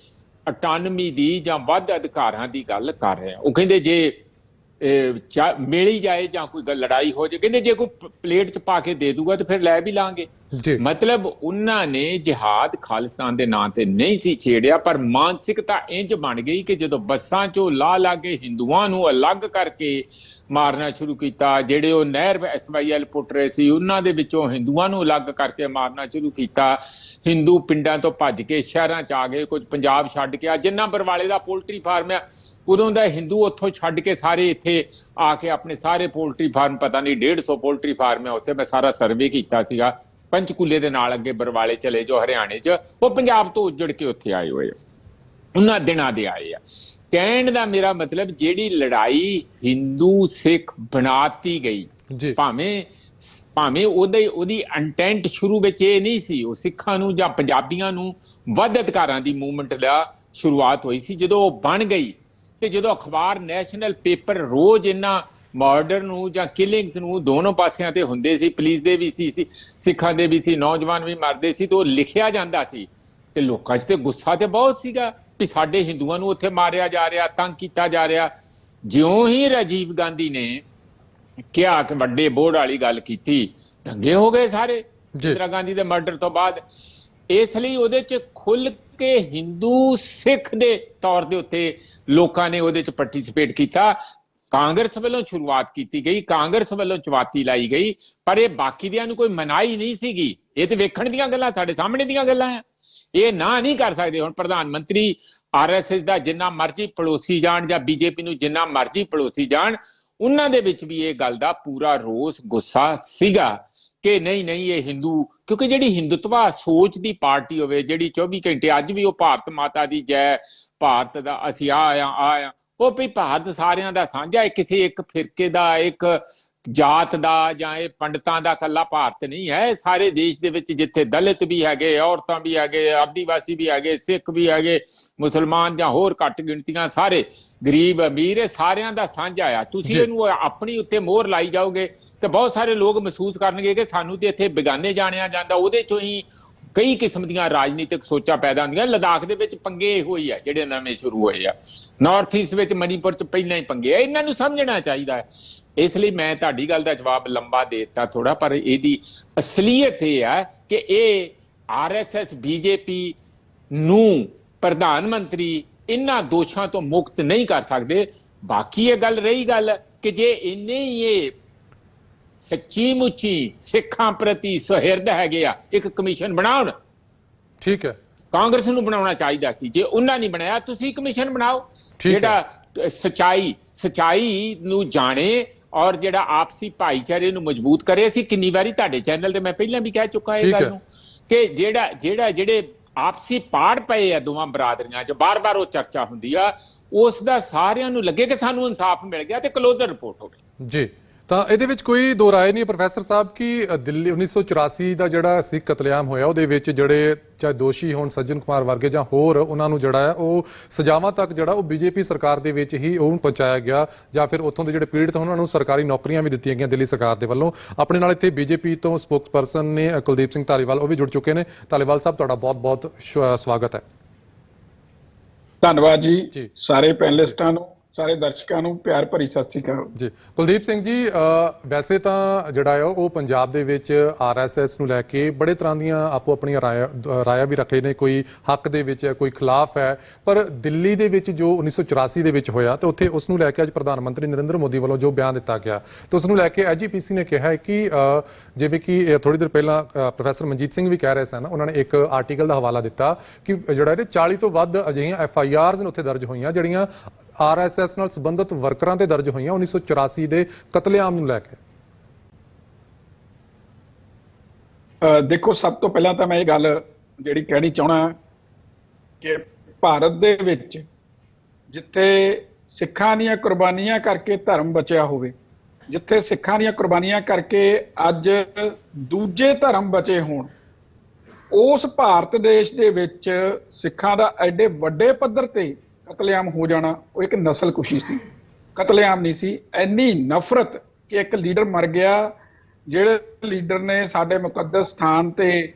ਅਟਾਨਮੀ ਦੀ ਜਾਂ ਵੱਧ ਅਧਿਕਾਰਾਂ ਦੀ ਗੱਲ ਕਰ ਰਹੇ ਹਾਂ। ਉਹ ਕਹਿੰਦੇ ਜੇ ਇਹ ਚਾ- ਮਿਲੀ ਜਾਏ ਜਾਂ ਕੋਈ ਗੱਲ ਲੜਾਈ ਹੋ ਜਾਏ, ਕਹਿੰਦੇ ਜੇ ਕੋਈ ਪਲੇਟ 'ਚ ਪਾ ਕੇ ਦੇ ਦੂਗਾ ਤੇ ਫਿਰ ਲੈ ਵੀ ਲਾਂਗੇ। ਜੀ। ਮਤਲਬ ਉਹਨਾਂ ਨੇ ਜਿਹਾਦ ਖਾਲਿਸਤਾਨ ਦੇ ਨਾਂ ਤੇ ਨਹੀਂ ਸੀ ਛੇੜਿਆ, ਪਰ ਮਾਨਸਿਕਤਾ ਇੰਜ ਬਣ ਗਈ ਕਿ ਜਦੋਂ ਬੱਸਾਂ 'ਚੋਂ ਲਾ ਲਾ ਕੇ ਹਿੰਦੂਆਂ ਨੂੰ ਅਲੱਗ ਕਰਕੇ ਮਾਰਨਾ ਸ਼ੁਰੂ ਕੀਤਾ, ਜਿਹੜੇ ਉਹ ਨਹਿਰ ਐਸਵਾਈਐਲ ਪੁੱਟ ਰਹੇ ਸੀ, ਉਹਨਾਂ ਦੇ ਵਿੱਚੋਂ ਹਿੰਦੂਆਂ ਨੂੰ ਅਲੱਗ ਕਰਕੇ ਮਾਰਨਾ ਸ਼ੁਰੂ ਕੀਤਾ। ਹਿੰਦੂ ਪਿੰਡਾਂ ਤੋਂ ਭੱਜ ਕੇ ਸ਼ਹਿਰਾਂ 'ਚ ਆ ਗਏ, ਕੁਝ ਪੰਜਾਬ ਛੱਡ ਕੇ ਆ। ਜਿੰਨਾ ਬਰਵਾਲੇ ਦਾ ਪੋਲਟਰੀ ਫਾਰਮ ਆ, ਉਦੋਂ ਦਾ ਹਿੰਦੂ ਉੱਥੋਂ ਛੱਡ ਕੇ ਸਾਰੇ ਇੱਥੇ ਆ ਕੇ ਆਪਣੇ ਸਾਰੇ ਪੋਲਟਰੀ ਫਾਰਮ, ਪਤਾ ਨਹੀਂ 150 ਪੋਲਟਰੀ ਫਾਰਮ ਹੈ ਉੱਥੇ ਮੈਂ ਸਾਰਾ ਸਰਵੇ ਕੀਤਾ ਸੀਗਾ। ਪੰਚਕੂਲੇ ਦੇ ਨਾਲ ਅੱਗੇ ਬਰਵਾਲੇ ਚਲੇ ਜੋ ਹਰਿਆਣੇ 'ਚ ਉਹ ਪੰਜਾਬ ਤੋਂ ਉੱਜੜ ਕੇ ਉੱਥੇ ਆਏ ਹੋਏ ਆ। ਉਹਨਾਂ ਦਿਨਾਂ ਦੇ ਆਏ ਆ। ਕਹਿਣ ਦਾ ਮੇਰਾ ਮਤਲਬ ਜਿਹੜੀ ਲੜਾਈ ਹਿੰਦੂ ਸਿੱਖ ਬਣਾਤੀ ਗਈ ਭਾਵੇਂ ਭਾਵੇਂ ਉਹਦੇ ਉਹਦੀ ਇੰਟੈਂਟ ਸ਼ੁਰੂ ਵਿੱਚ ਇਹ ਨਹੀਂ ਸੀ ਉਹ ਸਿੱਖਾਂ ਨੂੰ ਜਾਂ ਪੰਜਾਬੀਆਂ ਨੂੰ ਵੱਧ ਅਧਿਕਾਰਾਂ ਦੀ ਮੂਵਮੈਂਟ ਦਾ ਸ਼ੁਰੂਆਤ ਹੋਈ ਸੀ। ਜਦੋਂ ਉਹ ਬਣ ਗਈ ਤੇ ਜਦੋਂ ਅਖਬਾਰ ਨੈਸ਼ਨਲ ਪੇਪਰ ਰੋਜ਼ ਇਹਨਾਂ ਮਰਡਰ ਨੂੰ ਜਾਂ ਕਿਲਿੰਗਸ ਨੂੰ ਦੋਨੋਂ ਪਾਸਿਆਂ ਤੇ ਹੁੰਦੇ ਸੀ ਪੁਲਿਸ ਦੇ ਵੀ ਸੀ ਸਿੱਖਾਂ ਦੇ ਵੀ ਸੀ ਨੌਜਵਾਨ ਵੀ ਮਰਦੇ ਸੀ ਤੇ ਉਹ ਲਿਖਿਆ ਜਾਂਦਾ ਸੀ। ਤੇ ਲੋਕਾਂ 'ਚ ਤੇ ਗੁੱਸਾ ਤੇ ਬਹੁਤ ਸੀਗਾ ਕਿ ਸਾਡੇ ਹਿੰਦੂਆਂ ਨੂੰ ਉੱਥੇ ਮਾਰਿਆ ਜਾ ਰਿਹਾ ਤੰਗ ਕੀਤਾ ਜਾ ਰਿਹਾ। ਜਿਉਂ ਹੀ ਰਾਜੀਵ ਗਾਂਧੀ ਨੇ ਕਿਹਾ ਕਿ ਵੱਡੇ ਬੋਰਡ ਵਾਲੀ ਗੱਲ ਕੀਤੀ ਦੰਗੇ ਹੋ ਗਏ ਸਾਰੇ। ਇੰਦਰਾ ਗਾਂਧੀ ਦੇ ਮਰਡਰ ਤੋਂ ਬਾਅਦ। ਇਸ ਲਈ ਉਹਦੇ ਚ ਖੁੱਲ ਕੇ ਹਿੰਦੂ ਸਿੱਖ ਦੇ ਤੌਰ ਦੇ ਉੱਤੇ ਲੋਕਾਂ ਨੇ ਉਹਦੇ ਚ ਪਾਰਟਿਸਿਪੇਟ ਕੀਤਾ। ਕਾਂਗਰਸ ਵੱਲੋਂ ਸ਼ੁਰੂਆਤ ਕੀਤੀ ਗਈ, ਕਾਂਗਰਸ ਵੱਲੋਂ ਚਵਾਤੀ ਲਾਈ ਗਈ, ਪਰ ਇਹ ਬਾਕੀ ਦਿਆਂ ਨੂੰ ਕੋਈ ਮਨਾਈ ਨਹੀਂ ਸੀਗੀ। ਇਹ ਤੇ ਵੇਖਣ ਦੀਆਂ ਗੱਲਾਂ, ਸਾਡੇ ਸਾਹਮਣੇ ਦੀਆਂ ਗੱਲਾਂ ਆ। ਇਹ ਨਾ ਨਹੀਂ ਕਰ ਸਕਦੇ ਹੁਣ ਪ੍ਰਧਾਨ ਮੰਤਰੀ ਆਰਐਸਐਸ ਦਾ ਜਿੰਨਾ ਮਰਜ਼ੀ ਪੜੋਸੀ ਜਾਣ ਜਾਂ ਬੀਜੇਪੀ ਨੂੰ ਜਿੰਨਾ ਮਰਜ਼ੀ ਪੜੋਸੀ ਜਾਣ, ਉਹਨਾਂ ਦੇ ਵਿੱਚ ਵੀ ਇਹ ਗੱਲ ਦਾ ਪੂਰਾ ਰੋਸ, ਗੁੱਸਾ ਸੀਗਾ ਕਿ ਨਹੀਂ ਨਹੀਂ, ਇਹ ਹਿੰਦੂ, ਕਿਉਂਕਿ ਜਿਹੜੀ ਹਿੰਦੁਤਵਾ ਸੋਚ ਦੀ ਪਾਰਟੀ ਹੋਵੇ, ਜਿਹੜੀ 24 ਘੰਟੇ ਅੱਜ ਵੀ ਉਹ ਭਾਰਤ ਮਾਤਾ ਦੀ ਜੈ, ਭਾਰਤ ਦਾ ਅਸੀਂ ਆ ਆ ਆ ਉਹ ਵੀ ਭਾਰਤ ਸਾਰਿਆਂ ਦਾ ਸਾਂਝਾ ਹੈ ਕਿਸੇ ਇੱਕ ਫਿਰਕੇ ਦਾ ਇੱਕ ਜਾਤ ਦਾ ਜਾਂ ਇਹ ਪੰਡਤਾਂ ਦਾ ਕੱਲਾ ਭਾਰਤ ਨਹੀਂ ਹੈ ਸਾਰੇ ਦੇਸ਼ ਦੇ ਵਿੱਚ ਜਿੱਥੇ ਦਲਿਤ ਵੀ ਹੈਗੇ ਔਰਤਾਂ ਵੀ ਹੈਗੇ ਆਦੀਵਾਸੀ ਵੀ ਹੈਗੇ ਸਿੱਖ ਵੀ ਹੈਗੇ ਮੁਸਲਮਾਨ ਜਾਂ ਹੋਰ ਘੱਟ ਗਿਣਤੀਆਂ ਸਾਰੇ ਗਰੀਬ ਅਮੀਰ ਇਹ ਸਾਰਿਆਂ ਦਾ ਸਾਂਝਾ ਆ ਤੁਸੀਂ। ਇਹਨੂੰ ਆਪਣੀ ਉੱਤੇ ਮੋਹਰ ਲਾਈ ਜਾਓਗੇ ਤੇ ਬਹੁਤ ਸਾਰੇ ਲੋਕ ਮਹਿਸੂਸ ਕਰਨਗੇ ਕਿ ਸਾਨੂੰ ਤੇ ਇੱਥੇ ਬਿਗਾਨੇ ਜਾਣਿਆ ਜਾਂਦਾ ਉਹਦੇ ਚੋਂ ਹੀ ਕਈ ਕਿਸਮ ਦੀਆਂ ਰਾਜਨੀਤਿਕ ਸੋਚਾਂ ਪੈਦਾ ਹੁੰਦੀਆਂ। ਲਦਾਖ ਦੇ ਵਿੱਚ ਪੰਗੇ ਇਹੋ ਹੀ ਆ, ਜਿਹੜੇ ਨਵੇਂ ਸ਼ੁਰੂ ਹੋਏ ਆ। ਨਾਰਥ ਈਸਟ ਵਿੱਚ ਮਨੀਪੁਰ ਚ ਪਹਿਲਾਂ ਹੀ ਪੰਗੇ ਆ। ਇਹਨਾਂ ਨੂੰ ਸਮਝਣਾ ਚਾਹੀਦਾ ਹੈ। ਇਸ ਲਈ ਮੈਂ ਤੁਹਾਡੀ ਗੱਲ ਦਾ ਜਵਾਬ ਲੰਬਾ ਦੇ ਦਿੱਤਾ ਥੋੜਾ ਪਰ ਇਹਦੀ ਅਸਲੀਅਤ ਇਹ ਆ ਕਿ ਇਹ ਆਰਐਸਐਸ ਬੀਜੇਪੀ ਨੂੰ ਪ੍ਰਧਾਨ ਮੰਤਰੀ ਇਹਨਾਂ ਦੋਸ਼ਾਂ ਤੋਂ ਮੁਕਤ ਨਹੀਂ ਕਰ ਸਕਦੇ। ਬਾਕੀ ਇਹ ਗੱਲ ਰਹੀ ਗੱਲ ਕਿ ਜੇ ਇੰਨੇ ਹੀ ਇਹ ਸੱਚੀ ਮੁੱਚੀ ਸਿੱਖਾਂ ਪ੍ਰਤੀ ਸੁਹਿਰਦ ਹੈਗੇ ਆ ਇੱਕ ਕਮਿਸ਼ਨ ਬਣਾਉਣ। ਠੀਕ ਹੈ। ਕਾਂਗਰਸ ਨੂੰ ਬਣਾਉਣਾ ਚਾਹੀਦਾ ਸੀ ਜੇ ਉਹਨਾਂ ਨਹੀਂ ਬਣਾਇਆ ਤੁਸੀਂ ਕਮਿਸ਼ਨ ਬਣਾਓ। ਹੈ। ਜਿਹੜਾ ਸਚਾਈ ਸਚਾਈ ਨੂੰ ਜਾਣੇ ਔਰ ਜਿਹੜਾ ਆਪਸੀ ਭਾਈਚਾਰੇ ਨੂੰ ਮਜ਼ਬੂਤ ਕਰੇ ਅਸੀਂ ਕਿੰਨੀ ਵਾਰੀ ਤੁਹਾਡੇ ਚੈਨਲ ਤੇ ਮੈਂ ਪਹਿਲਾਂ ਵੀ ਕਹਿ ਚੁੱਕਾ ਇਹ ਹੈ। ਗੱਲ ਨੂੰ ਕਿ ਜਿਹੜਾ ਜਿਹੜਾ ਜਿਹੜੇ ਆਪਸੀ ਪਾੜ ਪਏ ਆ ਦੋਵਾਂ ਬਰਾਦਰੀਆਂ 'ਚ ਬਾਰ-ਬਾਰ ਉਹ ਚਰਚਾ ਹੁੰਦੀ ਆ ਉਸ ਦਾ ਸਾਰਿਆਂ ਨੂੰ ਲੱਗੇ ਕਿ ਸਾਨੂੰ ਇਨਸਾਫ ਮਿਲ ਗਿਆ ਤੇ ਕਲੋਜ਼ਰ ਰਿਪੋਰਟ ਹੋਵੇ ਜੀ। ਤਾਂ ਇਹਦੇ ਵਿੱਚ ਕੋਈ ਦੋ ਰਾਏ ਨਹੀਂ। ਪ੍ਰੋਫੈਸਰ ਸਾਹਿਬ ਕਿ ਦਿੱਲੀ 1984 ਦਾ ਜਿਹੜਾ ਸਿੱਖ ਕਤਲੇਆਮ ਹੋਇਆ ਉਹਦੇ ਵਿੱਚ ਜਿਹੜੇ ਚਾਹੇ ਦੋਸ਼ੀ ਹੋਣ ਸੱਜਣ ਕੁਮਾਰ ਵਰਗੇ ਜਾਂ ਹੋਰ ਉਹਨਾਂ ਨੂੰ ਜਿਹੜਾ ਹੈ ਉਹ ਸਜ਼ਾਵਾਂ ਤੱਕ ਜਿਹੜਾ ਉਹ ਬੀਜੇਪੀ ਸਰਕਾਰ ਦੇ ਵਿੱਚ ਹੀ ਉਹਨੂੰ ਪਹੁੰਚਾਇਆ ਗਿਆ ਜਾਂ ਫਿਰ ਉੱਥੋਂ ਦੇ ਜਿਹੜੇ ਪੀੜਤ ਉਹਨਾਂ ਨੂੰ ਸਰਕਾਰੀ ਨੌਕਰੀਆਂ ਵੀ ਦਿੱਤੀਆਂ ਗਈਆਂ ਦਿੱਲੀ ਸਰਕਾਰ ਦੇ ਵੱਲੋਂ। ਆਪਣੇ ਨਾਲ ਇੱਥੇ ਬੀਜੇਪੀ ਤੋਂ ਸਪੋਕਸਪਰਸਨ ਨੇ ਕੁਲਦੀਪ ਸਿੰਘ ਧਾਲੀਵਾਲ ਉਹ ਵੀ ਜੁੜ ਚੁੱਕੇ ਨੇ। ਧਾਲੀਵਾਲ ਸਾਹਿਬ ਤੁਹਾਡਾ ਬਹੁਤ-ਬਹੁਤ ਸਵਾਗਤ ਹੈ। ਧੰਨਵਾਦ। ਜੀ। ਸਾਰੇ ਪੈਨਲਿਸਟਾਂ ਨੂੰ ਸਾਰੇ ਦਰਸ਼ਕਾਂ ਨੂੰ ਪਿਆਰ ਭਰੀ ਸਤਿ ਸ੍ਰੀ ਅਕਾਲ। ਜੀ, ਕੁਲਦੀਪ ਸਿੰਘ ਜੀ ਵੈਸੇ ਤਾਂ ਜਿਹੜਾ ਆ ਉਹ ਪੰਜਾਬ ਦੇ ਵਿੱਚ ਆਰਐਸਐਸ ਨੂੰ ਲੈ ਕੇ ਬੜੇ ਤਰ੍ਹਾਂ ਦੀਆਂ ਆਪੋ ਆਪਣੀਆਂ ਰਾਇਆ ਰਾਇਆ ਵੀ ਰੱਖੇ ਨੇ, ਕੋਈ ਹੱਕ ਦੇ ਵਿੱਚ ਹੈ, ਕੋਈ ਖਿਲਾਫ ਹੈ। ਪਰ ਦਿੱਲੀ ਦੇ ਵਿੱਚ ਜੋ 1984 ਦੇ ਵਿੱਚ ਹੋਇਆ ਤੇ ਉੱਥੇ ਉਸ ਨੂੰ ਲੈ ਕੇ ਅੱਜ ਪ੍ਰਧਾਨ ਮੰਤਰੀ ਨਰਿੰਦਰ ਮੋਦੀ ਵੱਲੋਂ ਜੋ ਬਿਆਨ ਦਿੱਤਾ ਗਿਆ, ਤੇ ਉਸ ਨੂੰ ਲੈ ਕੇ ਐਜੀਪੀਸੀ ਨੇ ਕਿਹਾ ਹੈ ਕਿ ਜਿਵੇਂ ਕਿ ਥੋੜੀ ਦੇਰ ਪਹਿਲਾਂ ਪ੍ਰੋਫੈਸਰ ਮਨਜੀਤ ਸਿੰਘ ਵੀ ਕਹਿ ਰਹੇ ਸਨ, ਉਹਨਾਂ ਨੇ ਇੱਕ ਆਰਟੀਕਲ ਦਾ ਹਵਾਲਾ ਦਿੱਤਾ ਕਿ ਜਿਹੜਾ ਇਹਦੇ 40 ਤੋਂ ਵੱਧ ਅਜਿਹੀਆਂ ਐਫ ਆਈ ਆਰਜ਼ ਨੇ ਉੱਥੇ ਦਰਜ ਹੋਈਆਂ, ਜਿਹੜੀਆਂ ਆਰਐਸਐਸ ਨਾਲ ਸੰਬੰਧਿਤ ਵਰਕਰਾਂ ਤੇ ਦਰਜ ਹੋਈਆਂ 1984 ਦੇ ਕਤਲੇਆਮ ਨੂੰ ਲੈ ਕੇ। ਦੇਖੋ, ਸਭ ਤੋਂ ਪਹਿਲਾਂ ਤਾਂ ਮੈਂ ਇਹ ਗੱਲ ਜਿਹੜੀ ਕਹਿਣੀ ਚਾਹਣਾ ਕਿ ਭਾਰਤ ਦੇ ਵਿੱਚ ਜਿੱਥੇ ਸਿੱਖਾਂ ਦੀਆਂ ਕੁਰਬਾਨੀਆਂ ਕਰਕੇ ਧਰਮ ਬਚਿਆ ਹੋਵੇ ਜਿੱਥੇ ਸਿੱਖਾਂ ਦੀਆਂ ਕੁਰਬਾਨੀਆਂ ਕਰਕੇ ਅੱਜ ਦੂਜੇ ਧਰਮ ਬਚੇ ਹੋਣ, ਉਸ ਭਾਰਤ ਦੇਸ਼ ਦੇ ਵਿੱਚ ਸਿੱਖਾਂ ਦਾ ਐਡੇ ਵੱਡੇ ਪੱਧਰ ਤੇ ਕਤਲੇਆਮ ਹੋ ਜਾਣਾ, ਉਹ ਇੱਕ ਨਸਲਕੁਸ਼ੀ ਸੀ। ਕਤਲੇਆਮ ਨਹੀਂ ਸੀ ਐਨੀ ਨਫ਼ਰਤ ਕਿ ਇੱਕ ਲੀਡਰ ਮਰ ਗਿਆ, ਜਿਹੜੇ ਲੀਡਰ ਨੇ ਸਾਡੇ ਮੁਕੱਦਸ ਸਥਾਨ ਤੇ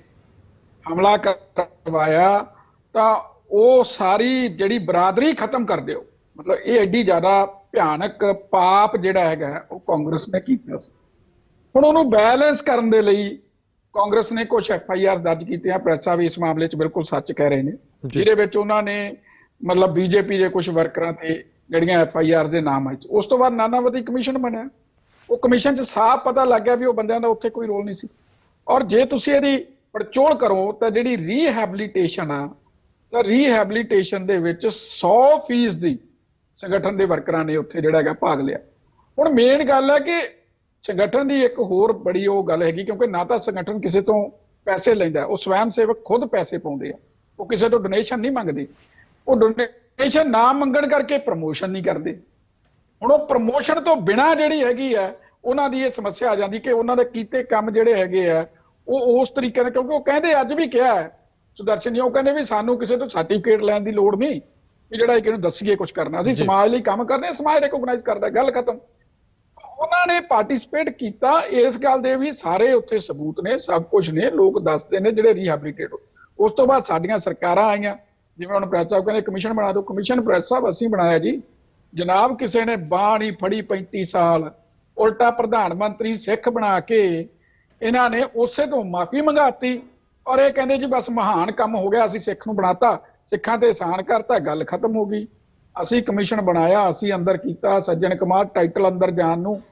ਹਮਲਾ ਕਰਵਾਇਆ, ਤਾਂ ਉਹ ਸਾਰੀ ਜਿਹੜੀ ਬਰਾਦਰੀ ਖਤਮ ਕਰ ਦਿਓ। ਮਤਲਬ ਇਹ ਐਡੀ ਜ਼ਿਆਦਾ ਭਿਆਨਕ ਪਾਪ ਜਿਹੜਾ ਹੈਗਾ ਉਹ ਕਾਂਗਰਸ ਨੇ ਕੀਤਾ ਸੀ। ਹੁਣ ਉਹਨੂੰ ਬੈਲੈਂਸ ਕਰਨ ਦੇ ਲਈ ਕਾਂਗਰਸ ਨੇ ਕੁਝ ਐਫ ਆਈ ਆਰ ਦਰਜ ਕੀਤੀਆਂ ਪ੍ਰੈਸ ਸਾਹਿਬ ਇਸ ਮਾਮਲੇ 'ਚ ਬਿਲਕੁਲ ਸੱਚ ਕਹਿ ਰਹੇ ਨੇ। ਜਿਹਦੇ ਵਿੱਚ ਉਹਨਾਂ ਨੇ ਮਤਲਬ ਬੀਜੇਪੀ ਦੇ ਕੁਝ ਵਰਕਰਾਂ ਤੇ ਜਿਹੜੀਆਂ ਐਫ ਆਈ ਆਰ ਦੇ ਨਾਮ ਆਏ ਉਸ ਤੋਂ ਬਾਅਦ ਨਾਨਾਵਤੀ ਕਮਿਸ਼ਨ ਬਣਿਆ। ਉਹ ਕਮਿਸ਼ਨ 'ਚ ਸਾਫ਼ ਪਤਾ ਲੱਗ ਗਿਆ ਵੀ ਉਹ ਬੰਦਿਆਂ ਦਾ ਉੱਥੇ ਕੋਈ ਰੋਲ ਨਹੀਂ ਸੀ। ਔਰ ਜੇ ਤੁਸੀਂ ਇਹਦੀ ਪੜਚੋਲ ਕਰੋ ਤਾਂ ਜਿਹੜੀ ਰੀਹੈਬਿਲਿਟੇਸ਼ਨ ਆ ਤਾਂ ਰੀਹੈਬਿਲਿਟੇਸ਼ਨ ਦੇ ਵਿੱਚ 100% ਦੀ ਸੰਗਠਨ ਦੇ ਵਰਕਰਾਂ ਨੇ ਉੱਥੇ ਜਿਹੜਾ ਹੈਗਾ ਭਾਗ ਲਿਆ। ਹੁਣ ਮੇਨ ਗੱਲ ਹੈ ਕਿ ਸੰਗਠਨ ਦੀ ਇੱਕ ਹੋਰ ਬੜੀ ਉਹ ਗੱਲ ਹੈਗੀ, ਕਿਉਂਕਿ ਨਾ ਤਾਂ ਸੰਗਠਨ ਕਿਸੇ ਤੋਂ ਪੈਸੇ ਲੈਂਦਾ, ਉਹ ਸਵੈਮ ਸੇਵਕ ਖੁਦ ਪੈਸੇ ਪਾਉਂਦੇ ਆ। ਉਹ ਕਿਸੇ ਤੋਂ ਡੋਨੇਸ਼ਨ ਨਹੀਂ ਮੰਗਦੇ। ਉਹ ਡੋਨੇਸ਼ਨ ਨਾ ਮੰਗਣ ਕਰਕੇ ਪ੍ਰਮੋਸ਼ਨ ਨਹੀਂ ਕਰਦੇ। ਹੁਣ ਉਹ ਪ੍ਰਮੋਸ਼ਨ ਤੋਂ ਬਿਨਾ ਜਿਹੜੀ ਹੈਗੀ ਆ ਉਹਨਾਂ ਦੀ ਇਹ ਸਮੱਸਿਆ ਆ ਜਾਂਦੀ ਕਿ ਉਹਨਾਂ ਦੇ ਕੀਤੇ ਕੰਮ ਜਿਹੜੇ ਹੈਗੇ ਆ, ਉਹ ਉਸ ਤਰੀਕੇ ਨਾਲ, ਕਿਉਂਕਿ ਉਹ ਕਹਿੰਦੇ ਅੱਜ ਵੀ ਕਿਹਾ ਹੈ, ਸੁਦਰਸ਼ਨ ਜੀ, ਉਹ ਕਹਿੰਦੇ ਵੀ ਸਾਨੂੰ ਕਿਸੇ ਤੋਂ ਸਰਟੀਫਿਕੇਟ ਲੈਣ ਦੀ ਲੋੜ ਨਹੀਂ। ਵੀ ਜਿਹੜਾ ਇਹ ਨੂੰ ਦੱਸੀਏ ਕੁਝ ਕਰਨਾ। ਅਸੀਂ ਸਮਾਜ ਲਈ ਕੰਮ ਕਰਦੇ ਹਾਂ ਸਮਾਜ ਰੈਕੋਗਨਾਈਜ਼ ਕਰਦਾ ਗੱਲ ਖਤਮ। ਉਹਨਾਂ ਨੇ ਪਾਰਟਿਸਿਪੇਟ ਕੀਤਾ ਇਸ ਗੱਲ ਦੇ ਵੀ ਸਾਰੇ ਉੱਥੇ ਸਬੂਤ ਨੇ ਸਭ ਕੁਝ ਨੇ ਲੋਕ ਦੱਸਦੇ ਨੇ ਜਿਹੜੇ ਰੀਹੈਬਿਲਿਟੇਟ ਉਸ ਤੋਂ ਬਾਅਦ ਸਾਡੀਆਂ ਸਰਕਾਰਾਂ ਆਈਆਂ ਜਿਵੇਂ ਹੁਣ ਪ੍ਰੈਸ ਸਾਹਿਬ ਕਹਿੰਦੇ ਕਮਿਸ਼ਨ ਬਣਾ ਦਿਓ। ਕਮਿਸ਼ਨ ਪ੍ਰੈਸ ਸਾਹਿਬ ਅਸੀਂ ਬਣਾਇਆ ਜੀ। ਜਨਾਬ ਕਿਸੇ ਨੇ ਨਹੀਂ ਫੜੀ 35 ਸਾਲ ਉਲਟਾ ਪ੍ਰਧਾਨ ਮੰਤਰੀ ਸਿੱਖ ਬਣਾ ਕੇ ਇਹਨਾਂ ਨੇ ਉਸੇ ਤੋਂ ਮਾਫੀ ਮੰਗਾਤੀ ਔਰ ਇਹ ਕਹਿੰਦੇ ਜੀ ਬਸ ਮਹਾਨ ਕੰਮ ਹੋ ਗਿਆ ਅਸੀਂ ਸਿੱਖ ਨੂੰ ਬਣਾਤਾ। ਸਿੱਖਾਂ ਤੇ ਆਸਾਨ ਕਰਤਾ ਗੱਲ ਖਤਮ ਹੋ ਗਈ। ਅਸੀਂ ਕਮਿਸ਼ਨ ਬਣਾਇਆ, ਅਸੀਂ ਅੰਦਰ ਕੀਤਾ, ਸੱਜਣ ਕੁਮਾਰ ਟਾਈਟਲ ਅੰਦਰ ਜਾਣ ਨੂੰ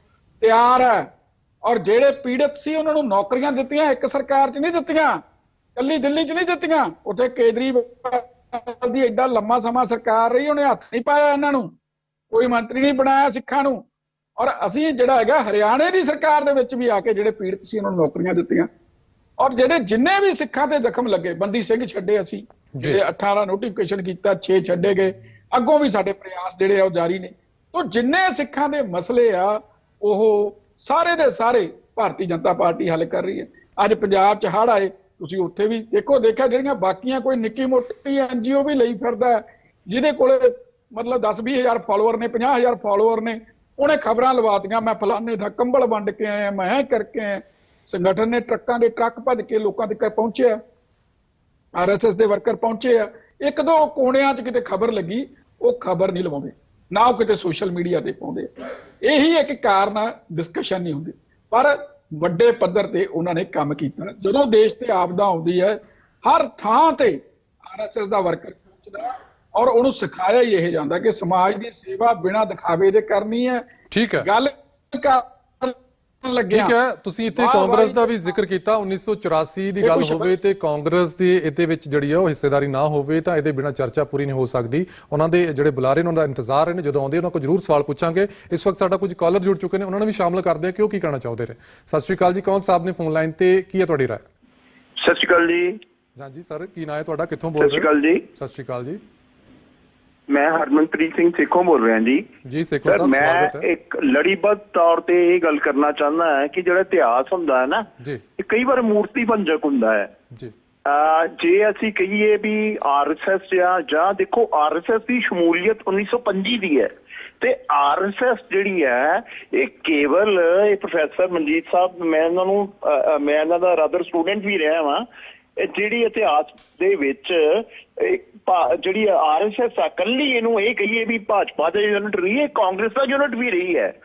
ਤਿਆਰ ਹੈ। ਔਰ ਜਿਹੜੇ ਪੀੜਤ ਸੀ, ਉਹਨਾਂ ਨੂੰ ਨੌਕਰੀਆਂ ਦਿੱਤੀਆਂ, ਇੱਕ ਸਰਕਾਰ 'ਚ ਨਹੀਂ ਦਿੱਤੀਆਂ ਕੱਲੀ ਦਿੱਲੀ 'ਚ ਨਹੀਂ ਦਿੱਤੀਆਂ। ਉੱਥੇ ਕੇਜਰੀਵਾਲ ਦੀ ਐਡਾ ਲੰਮਾ ਸਮਾਂ ਸਰਕਾਰ ਰਹੀ, ਉਹਨੇ ਹੱਥ ਨਹੀਂ ਪਾਇਆ ਇਹਨਾਂ ਨੂੰ। ਕੋਈ ਮੰਤਰੀ ਨਹੀਂ ਬਣਾਇਆ ਸਿੱਖਾਂ ਨੂੰ। ਔਰ ਅਸੀਂ ਜਿਹੜਾ ਹੈਗਾ, ਹਰਿਆਣੇ ਦੀ ਸਰਕਾਰ ਦੇ ਵਿੱਚ ਵੀ ਆ ਕੇ ਜਿਹੜੇ ਪੀੜਤ ਸੀ, ਉਹਨਾਂ ਨੂੰ ਨੌਕਰੀਆਂ ਦਿੱਤੀਆਂ। ਔਰ ਜਿਹੜੇ ਜਿੰਨੇ ਵੀ ਸਿੱਖਾਂ ਤੇ ਜ਼ਖਮ ਲੱਗੇ, ਬੰਦੀ ਸਿੰਘ ਛੱਡੇ ਅਸੀਂ। ਜਿਹੜੇ 18 ਨੋਟੀਫਿਕੇਸ਼ਨ ਕੀਤਾ 6 ਛੱਡੇ ਗਏ। ਅੱਗੋਂ ਵੀ ਸਾਡੇ ਪ੍ਰਯਾਸ ਜਿਹੜੇ ਆ ਉਹ ਜਾਰੀ ਨੇ। ਤੋਂ ਜਿੰਨੇ ਸਿੱਖਾਂ ਦੇ ਮਸਲੇ ਆ, ਉਹ ਸਾਰੇ ਦੇ ਸਾਰੇ ਭਾਰਤੀ ਜਨਤਾ ਪਾਰਟੀ ਹੱਲ ਕਰ ਰਹੀ ਹੈ। ਅੱਜ ਪੰਜਾਬ 'ਚ ਹੜ੍ਹ ਆਏ, ਤੁਸੀਂ ਉੱਥੇ ਵੀ ਦੇਖੋ, ਦੇਖਿਆ ਜਿਹੜੀਆਂ ਬਾਕੀਆਂ ਕੋਈ ਨਿੱਕੀ ਮੋਟੀ ਐਨਜੀਓ ਵੀ ਲਈ ਫਿਰਦਾ ਜਿਹਦੇ ਕੋਲੇ ਮਤਲਬ 10 ਹਜ਼ਾਰ ਫਾਲੋਅਰ ਨੇ 50000 ਫਾਲੋਅਰ ਨੇ, ਉਹਨੇ ਖਬਰਾਂ ਲਵਾਤੀਆਂ, ਮੈਂ ਫਲਾਣੇ ਦਾ ਕੰਬਲ ਵੰਡ ਕੇ ਆਇਆ, ਮੈਂ ਇਹ ਕਰਕੇ ਆਇਆ। ਸੰਗਠਨ ਨੇ ਟਰੱਕਾਂ ਦੇ ਟਰੱਕ ਭੱਜ ਕੇ ਲੋਕਾਂ ਤੱਕ ਪਹੁੰਚਿਆ। ਆਰਐਸਐਸ ਦੇ ਵਰਕਰ ਪਹੁੰਚੇ ਆ। ਇੱਕ ਦੋ ਕੋਣਿਆਂ 'ਚ ਕਿਤੇ ਖਬਰ ਲੱਗੀ ਉਹ ਖਬਰ ਨਹੀਂ ਲਵਾਉਂਦੇ। ਨਾ ਉਹ ਕਿਤੇ ਸੋਸ਼ਲ ਮੀਡੀਆ ਤੇ ਪਾਉਂਦੇ। ਇਹੀ ਇੱਕ ਕਾਰਨ ਆ ਡਿਸਕਸ਼ਨ ਨਹੀਂ ਹੁੰਦੀ। ਪਰ ਵੱਡੇ ਪੱਧਰ ਤੇ ਉਹਨਾਂ ਨੇ ਕੰਮ ਕੀਤਾ। ਜਦੋਂ ਦੇਸ਼ ਤੇ ਆਪਦਾ ਆਉਂਦੀ ਹੈ ਹਰ ਥਾਂ ਤੇ ਆਰਐਸਐਸ ਦਾ ਵਰਕਰ ਪਹੁੰਚਦਾ ਔਰ ਉਹਨੂੰ ਸਿਖਾਇਆ ਹੀ ਇਹ ਜਾਂਦਾ ਕਿ ਸਮਾਜ ਦੀ ਸੇਵਾ ਬਿਨਾਂ ਦਿਖਾਵੇ ਦੇ ਕਰਨੀ ਹੈ। ਠੀਕ ਹੈ। ਗੱਲ ਕਰਨ ਲੱਗਿਆ। ਠੀਕ ਹੈ ਤੁਸੀਂ ਇੱਥੇ ਕਾਂਗਰਸ ਦਾ ਵੀ ਜ਼ਿਕਰ ਕੀਤਾ 1984 ਦੀ ਗੱਲ ਹੋਵੇ ਤੇ ਕਾਂਗਰਸ ਦੀ ਇਹਦੇ ਵਿੱਚ ਜਿਹੜੀ ਆ ਉਹ ਹਿੱਸੇਦਾਰੀ ਨਾ ਹੋਵੇ ਤਾਂ ਇਹਦੇ ਬਿਨਾ ਚਰਚਾ ਪੂਰੀ ਨਹੀਂ ਹੋ ਸਕਦੀ। ਉਹਨਾਂ ਦੇ ਜਿਹੜੇ ਬੁਲਾਰੇ ਨੇ ਉਹਨਾਂ ਦਾ ਇੰਤਜ਼ਾਰ ਨੇ ਜਦੋਂ ਆਉਂਦੇ ਉਹਨਾਂ ਕੋਲ ਜ਼ਰੂਰ ਸਵਾਲ ਪੁੱਛਾਂਗੇ। ਇਸ ਵਕਤ ਸਾਡਾ ਕੁਝ ਕਾਲਰ ਜੁੜ ਚੁੱਕੇ ਨੇ ਉਹਨਾਂ ਨੂੰ ਵੀ ਸ਼ਾਮਲ ਕਰਦੇ ਆ ਕਿ ਉਹ ਕੀ ਕਹਿਣਾ ਚਾਹੁੰਦੇ ਨੇ। ਸਤਿ ਸ਼੍ਰੀ ਅਕਾਲ ਜੀ ਕੌਣ ਸਾਹਿਬ ਨੇ ਫੋਨ ਲਾਈਨ ਤੇ? ਕੀ ਹੈ ਤੁਹਾਡੀ ਰਾਏ? ਸਤਿ ਸ਼੍ਰੀ ਅਕਾਲ ਜੀ। ਹਾਂਜੀ ਸਰ ਕੀ ਨਾਂ ਹੈ ਤੁਹਾਡਾ? ਕਿੱਥੋਂ ਸਤਿ ਬੋਲ ਸ਼੍ਰੀ ਰਹੇ ਹੋ? ਅਕਾਲ ਜੀ। ਸਤਿ ਸ਼੍ਰੀ ਅਕਾਲ ਜੀ। ਮੈਂ ਹਰਮਨਪ੍ਰੀਤ ਸਿੰਘ ਸੇਖੋਂ ਬੋਲ ਰਿਹਾ ਜੀ। ਜੀ ਸੇਖੋ ਸਾਹਿਬ ਮੈਂ ਸਵਾਗਤ ਹੈ। ਇੱਕ ਲੜੀਬੱਧ ਤੌਰ ਤੇ ਇਹ ਗੱਲ ਕਰਨਾ ਚਾਹੁੰਦਾ ਹਾਂ ਕਿ ਜਿਹੜਾ ਇਤਿਹਾਸ ਹੁੰਦਾ ਹੈ ਨਾ ਜੀ। ਕਈ ਵਾਰ ਮੂਰਤੀ ਭੰਜਕ ਹੁੰਦਾ ਹੈ। ਜੀ। ਜੇ ਅਸੀਂ ਕਹੀਏ ਵੀ ਆਰਐਸਐਸ ਜਾਂ ਜਾਂ ਦੇਖੋ ਆਰਐਸਐਸ ਦੀ ਸ਼ਮੂਲੀਅਤ 1925 ਦੀ ਹੈ। ਤੇ ਆਰਐਸਐਸ ਜਿਹੜੀ ਹੈ ਇਹ ਕੇਵਲ ਇਹ ਪ੍ਰੋਫੈਸਰ ਮਨਜੀਤ ਸਾਹਿਬ ਮੈਂ ਇਹਨਾਂ ਨੂੰ ਮੈਂ ਇਹਨਾਂ ਦਾ ਰਾਦਰ ਸਟੂਡੈਂਟ ਵੀ ਰਿਹਾ ਇਹ ਜਿਹੜੀ ਇਤਿਹਾਸ ਦੇ ਵਿੱਚ, ਇਹ ਭਾ- ਜਿਹੜੀ ਆਰਐਸਐਸ ਆ, ਕੱਲੀ ਇਹਨੂੰ ਇਹ ਕਹੀਏ ਵੀ ਭਾਜਪਾ ਦਾ ਯੂਨਿਟ ਰਹੀ ਹੈ, ਕਾਂਗਰਸ ਦਾ ਯੂਨਿਟ ਵੀ ਰਹੀ ਹੈ।